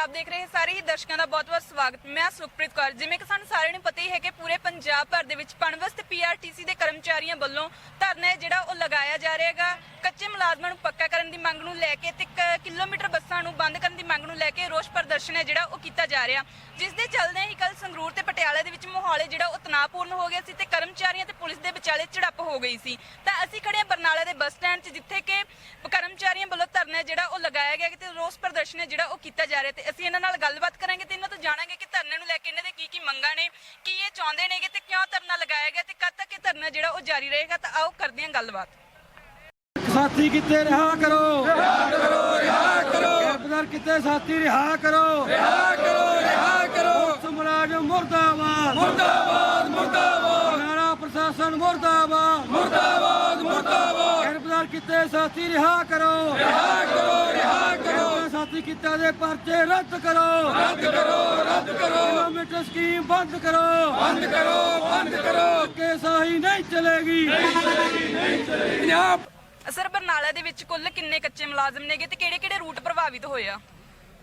ਪੰਜਾਬ ਦੇਖ ਰਹੇ ਸਾਰੇ ਹੀ ਦਰਸ਼ਕਾਂ ਦਾ ਬਹੁਤ-ਬਹੁਤ ਸਵਾਗਤ। ਮੈਂ ਸੁਖਪ੍ਰੀਤ ਕੌਰ। ਜਿਵੇਂ ਕਿ ਸਾਨੂੰ ਸਾਰਿਆਂ ਨੂੰ ਪਤਾ ਹੀ ਹੈ ਕਿ ਪੂਰੇ ਪੰਜਾਬ ਭਰ ਦੇ ਵਿੱਚ ਪਣਵਸ ਤੇ ਪੀਆਰਟੀਸੀ ਦੇ ਕਰਮਚਾਰੀਆਂ ਵੱਲੋਂ ਧਰਨਾ ਜਿਹੜਾ ਉਹ ਲਗਾਇਆ ਜਾ ਰਿਹਾ ਕੱਚੇ ਮੁਲਾਜ਼ਮਾਂ ਨੂੰ ਪੱਕਾ ਕਰਨ ਦੀ ਮੰਗ ਨੂੰ ਲੈ ਕੇ ਤੇ ਕਿਲੋਮੀਟਰ ਬੱਸਾਂ ਨੂੰ ਬੰਦ ਕਰਨ ਦੀ ਮੰਗ ਨੂੰ ਲੈ ਕੇ ਰੋਸ ਪ੍ਰਦਰਸ਼ਨ ਹੈ ਜਿਹੜਾ ਉਹ ਕੀਤਾ ਜਾ ਰਿਹਾ। ਜਿਸ ਦੇ ਚੱਲਦੇ ਹੀ ਕੱਲ ਸੰਗਰੂਰ ਤੇ ਪਟਿਆਲਾ ਦੇ ਵਿੱਚ ਮਾਹੌਲ ਜਿਹੜਾ ਉਹ ਤਣਾਅਪੂਰਨ ਹੋ ਗਿਆ ਸੀ ਤੇ ਕਰਮਚਾਰੀਆਂ ਤੇ ਪੁਲਿਸ ਦੇ ਵਿਚਾਲੇ ਝੜਪ ਹੋ ਗਈ ਸੀ। ਤਾਂ ਅਸੀਂ ਖੜੇ ਬਰਨਾਲਾ ਦੇ ਬੱਸ ਸਟੈਂਡ 'ਚ ਜਿੱਥੇ ਕਿ ਕਰਮਚਾਰੀਆਂ ਵੱਲੋਂ ਧਰਨਾ ਜਿਹੜਾ ਉਹ ਲਗਾਇਆ ਗਿਆ ਤੇ ਰੋਸ ਪ੍ਰਦਰਸ਼ਨ ਹੈ ਜਿਹੜਾ ਉਹ ਕੀਤਾ ਜਾ ਰਿਹਾ ਤੇ ਅਸੀਂ ਇਹਨਾਂ ਨਾਲ ਗੱਲਬਾਤ ਕਰਾਂਗੇ ਤੇ ਇਹਨਾਂ ਤੋਂ ਜਾਣਾਂਗੇ ਕਿ ਧਰਨੇ ਨੂੰ ਲੈ ਕੇ ਇਹਨਾਂ ਦੇ ਕੀ ਕੀ ਮੰਗਾਂ ਨੇ ਕੀ ਇਹ ਚਾਹੁੰਦੇ ਨੇਗੇ ਤੇ ਕਿਉਂ ਧਰਨਾ ਲਗਾਇਆ ਗਿਆ ਤੇ ਕਦ ਤੱਕ ਇਹ ਧਰਨਾ ਜਿਹੜਾ ਉਹ ਜਾਰੀ ਰਹੇਗਾ ਤਾਂ ਆਓ ਕਰਦੇ ਹਾਂ ਗੱਲਬਾਤ। ਸਾਥੀ ਕਿੱਥੇ ਰਿਹਾ ਕਰੋ? ਰਿਹਾ ਕਰੋ ਰਿਹਾ ਕਰੋ ਕਿੱਥੇ ਸਾਥੀ ਰਿਹਾ ਕਰੋ? ਰਿਹਾ ਕਰੋ ਰਿਹਾ ਕਰੋ। ਮੁਲਾਜ਼ਮ ਮੁਰਦਾਬਾਦ। ਮੁਰਦਾਬਾਦ ਮੁਰਦਾਬਾਦ। ਪ੍ਰਸ਼ਾਸਨ ਮੁਰਦਾਬਾਦ। ਮੁਰਦਾਬਾਦ ਮੁਰਦਾਬਾਦ। ਕੈਬਨਰ ਕਿੱਥੇ ਸਾਥੀ ਰਿਹਾ ਕਰੋ। ਰਿਹਾ ਕਰੋ ਰਿਹਾ ਕਰੋ। ਸਾਥੀ ਕਿੱਤੇ ਦੇ ਪਰਚੇ ਰੱਦ ਕਰੋ। ਰੱਦ ਕਰੋ ਰੱਦ ਕਰੋ। ਕਿਲੋਮੀਟਰ ਸਕੀਮ ਬੰਦ ਕਰੋ। ਬੰਦ ਕਰੋ ਬੰਦ ਕਰੋ। ਕਿ ਸਾਹੀ ਨਹੀਂ ਚਲੇਗੀ। ਪੰਜਾਬ ਸਰ ਬਰਨਾਲਾ ਦੇ ਵਿੱਚ ਕੁੱਲ ਕਿੰਨੇ ਕੱਚੇ ਮੁਲਾਜ਼ਮ ਨੇਗੇ ਤੇ ਕਿਹੜੇ ਕਿਹੜੇ ਰੂਟ ਪ੍ਰਭਾਵਿਤ ਹੋਏ ਆ?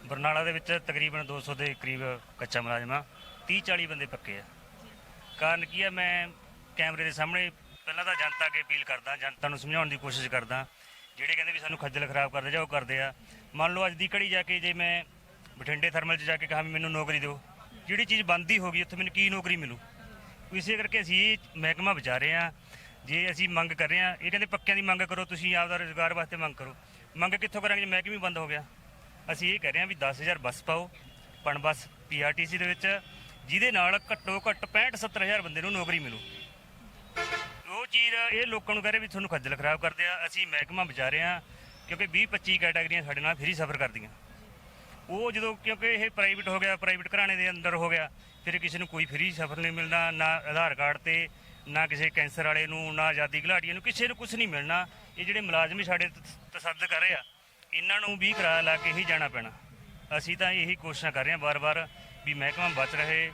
ਬਰਨਾਲਾ ਦੇ ਵਿੱਚ ਤਕਰੀਬਨ 200 ਦੇ ਕਰੀਬ ਕੱਚਾ ਮੁਲਾਜ਼ਮ ਆ। 30 40 ਬੰਦੇ ਪੱਕੇ ਆ। ਕਾਰਨ ਕੀ ਆ? ਮੈਂ ਕੈਮਰੇ ਦੇ ਸਾਹਮਣੇ ਪਹਿਲਾਂ ਤਾਂ ਜਨਤਾ ਅੱਗੇ ਅਪੀਲ ਕਰਦਾ, ਜਨਤਾ ਨੂੰ ਸਮਝਾਉਣ ਦੀ ਕੋਸ਼ਿਸ਼ ਕਰਦਾ, ਜਿਹੜੇ ਕਹਿੰਦੇ ਵੀ ਸਾਨੂੰ ਖੱਜਲ ਖਰਾਬ ਕਰਦੇ ਜਾਂ ਉਹ ਕਰਦੇ ਆ। ਮੰਨ ਲਓ ਅੱਜ ਦੀ ਘੜੀ ਜਾ ਕੇ ਜੇ ਮੈਂ ਬਠਿੰਡੇ ਥਰਮਲ 'ਚ ਜਾ ਕੇ ਕਹਾਂ ਵੀ ਮੈਨੂੰ ਨੌਕਰੀ ਦਿਓ, ਜਿਹੜੀ ਚੀਜ਼ ਬੰਦ ਹੀ ਹੋ ਗਈ, ਉੱਥੇ ਮੈਨੂੰ ਕੀ ਨੌਕਰੀ ਮਿਲੂ? ਇਸੇ ਕਰਕੇ ਅਸੀਂ ਇਹ ਮਹਿਕਮਾ ਵਿਚਾਰੇ ਰਹੇ ਆ ਜੇ ਅਸੀਂ ਮੰਗ ਕਰ ਰਹੇ ਆ ਇਹ ਕਹਿੰਦੇ ਪੱਕਿਆਂ ਦੀ ਮੰਗ ਕਰੋ, ਤੁਸੀਂ ਆਪਦਾ ਰੋਜ਼ਗਾਰ ਵਾਸਤੇ ਮੰਗ ਕਰੋ। ਮੰਗ ਕਿੱਥੋਂ ਕਰਾਂਗੇ ਜੇ ਮਹਿਕਮਾ ਹੀ ਬੰਦ ਹੋ ਗਿਆ? ਅਸੀਂ ਇਹ ਕਹਿ ਰਹੇ ਹਾਂ ਵੀ 10000 ਬੱਸ ਪਾਓ ਪਣ ਬੱਸ ਪੀਆਰਟੀਸੀ ਦੇ ਵਿੱਚ, ਜਿਹਦੇ ਨਾਲ ਘੱਟੋ ਘੱਟ 65 70000 ਬੰਦੇ ਨੂੰ ਨੌਕਰੀ ਮਿਲੂ। ਚੀਜ਼ ਇਹ ਲੋਕਾਂ ਨੂੰ ਕਹਿ ਰਹੇ ਵੀ ਤੁਹਾਨੂੰ ਖੱਜਲ ਖਰਾਬ ਕਰਦੇ ਆ, ਅਸੀਂ ਮਹਿਕਮਾ ਬਚਾ ਰਹੇ ਹਾਂ ਕਿਉਂਕਿ 20 25 ਕੈਟਾਗਰੀਆਂ ਸਾਡੇ ਨਾਲ ਫ੍ਰੀ ਸਫ਼ਰ ਕਰਦੀਆਂ। ਉਹ ਜਦੋਂ ਕਿਉਂਕਿ ਇਹ ਪ੍ਰਾਈਵੇਟ ਹੋ ਗਿਆ ਪ੍ਰਾਈਵੇਟ ਘਰਾਣੇ ਦੇ ਅੰਦਰ ਹੋ ਗਿਆ, ਫਿਰ ਕਿਸੇ ਨੂੰ ਕੋਈ ਫ੍ਰੀ ਸਫ਼ਰ ਨਹੀਂ ਮਿਲਣਾ, ਨਾ ਆਧਾਰ ਕਾਰਡ ਤੇ, ਨਾ ਕਿਸੇ ਕੈਂਸਰ ਵਾਲੇ ਨੂੰ, ਨਾ ਆਜ਼ਾਦੀ ਘਲਾੜੀਆਂ ਨੂੰ, ਕਿਸੇ ਨੂੰ ਕੁਝ ਨਹੀਂ ਮਿਲਣਾ। ਇਹ ਜਿਹੜੇ ਮੁਲਾਜ਼ਮ ਹੀ ਸਾਡੇ ਤਸੱਦ ਕਰ ਰਹੇ ਆ, ਇਹਨਾਂ ਨੂੰ ਵੀ ਕਿਰਾਇਆ ਲਾ ਕੇ ਹੀ ਜਾਣਾ ਪੈਣਾ। ਅਸੀਂ ਤਾਂ ਇਹੀ ਕੋਸ਼ਿਸ਼ਾਂ ਕਰ ਰਹੇ ਹਾਂ ਵਾਰ-ਵਾਰ ਵੀ ਮਹਿਕਮਾ ਬਚ ਰਹੇ।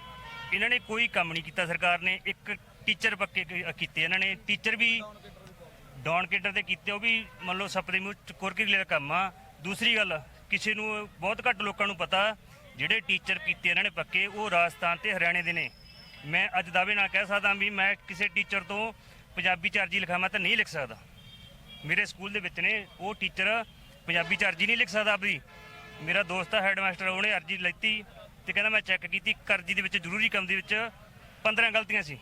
ਇਹਨਾਂ ਨੇ ਕੋਈ ਕੰਮ ਨਹੀਂ ਕੀਤਾ ਸਰਕਾਰ ਨੇ, ਇੱਕ ਟੀਚਰ ਪੱਕੇ ਕ- ਕੀਤੇ ਇਹਨਾਂ ਨੇ। ਟੀਚਰ ਵੀ ਡਾਊਨ ਕੇਡਰ ਦੇ ਕੀਤੇ, ਉਹ ਵੀ ਮੰਨ ਲਓ ਸੱਪ ਦੇ ਮੂੰਹ ਚ ਕੁਰਕੀ ਦਾ ਕੰਮ ਆ। ਦੂਸਰੀ ਗੱਲ, ਕਿਸੇ ਨੂੰ ਬਹੁਤ ਘੱਟ ਲੋਕਾਂ ਨੂੰ ਪਤਾ, ਜਿਹੜੇ ਟੀਚਰ ਕੀਤੇ ਇਹਨਾਂ ਨੇ ਪੱਕੇ, ਉਹ ਰਾਜਸਥਾਨ ਤੇ ਹਰਿਆਣੇ ਦੇ ਨੇ। ਮੈਂ ਅੱਜ ਦਾਅਵੇ ਨਾਲ ਕਹਿ ਸਕਦਾ ਵੀ ਮੈਂ ਕਿਸੇ ਟੀਚਰ ਤੋਂ ਪੰਜਾਬੀ ਚ ਅਰਜੀ ਲਿਖਾਵਾਂ ਤਾਂ ਨਹੀਂ ਲਿਖ ਸਕਦਾ। ਮੇਰੇ ਸਕੂਲ ਦੇ ਵਿੱਚ ਨੇ, ਉਹ ਟੀਚਰ ਪੰਜਾਬੀ ਚ ਅਰਜੀ ਨਹੀਂ ਲਿਖ ਸਕਦਾ ਆਪਦੀ। ਮੇਰਾ ਦੋਸਤ ਆ, ਹੈਡਮਾਸਟਰ, ਉਹਨੇ ਅਰਜੀ ਲੈਤੀ ਤੇ ਕਹਿੰਦਾ ਮੈਂ ਚੈੱਕ ਕੀਤੀ ਇੱਕ ਅਰਜੀ ਦੇ ਵਿੱਚ ਜ਼ਰੂਰੀ ਕੰਮ ਦੇ ਵਿੱਚ 15 ਗਲਤੀਆਂ ਸੀ।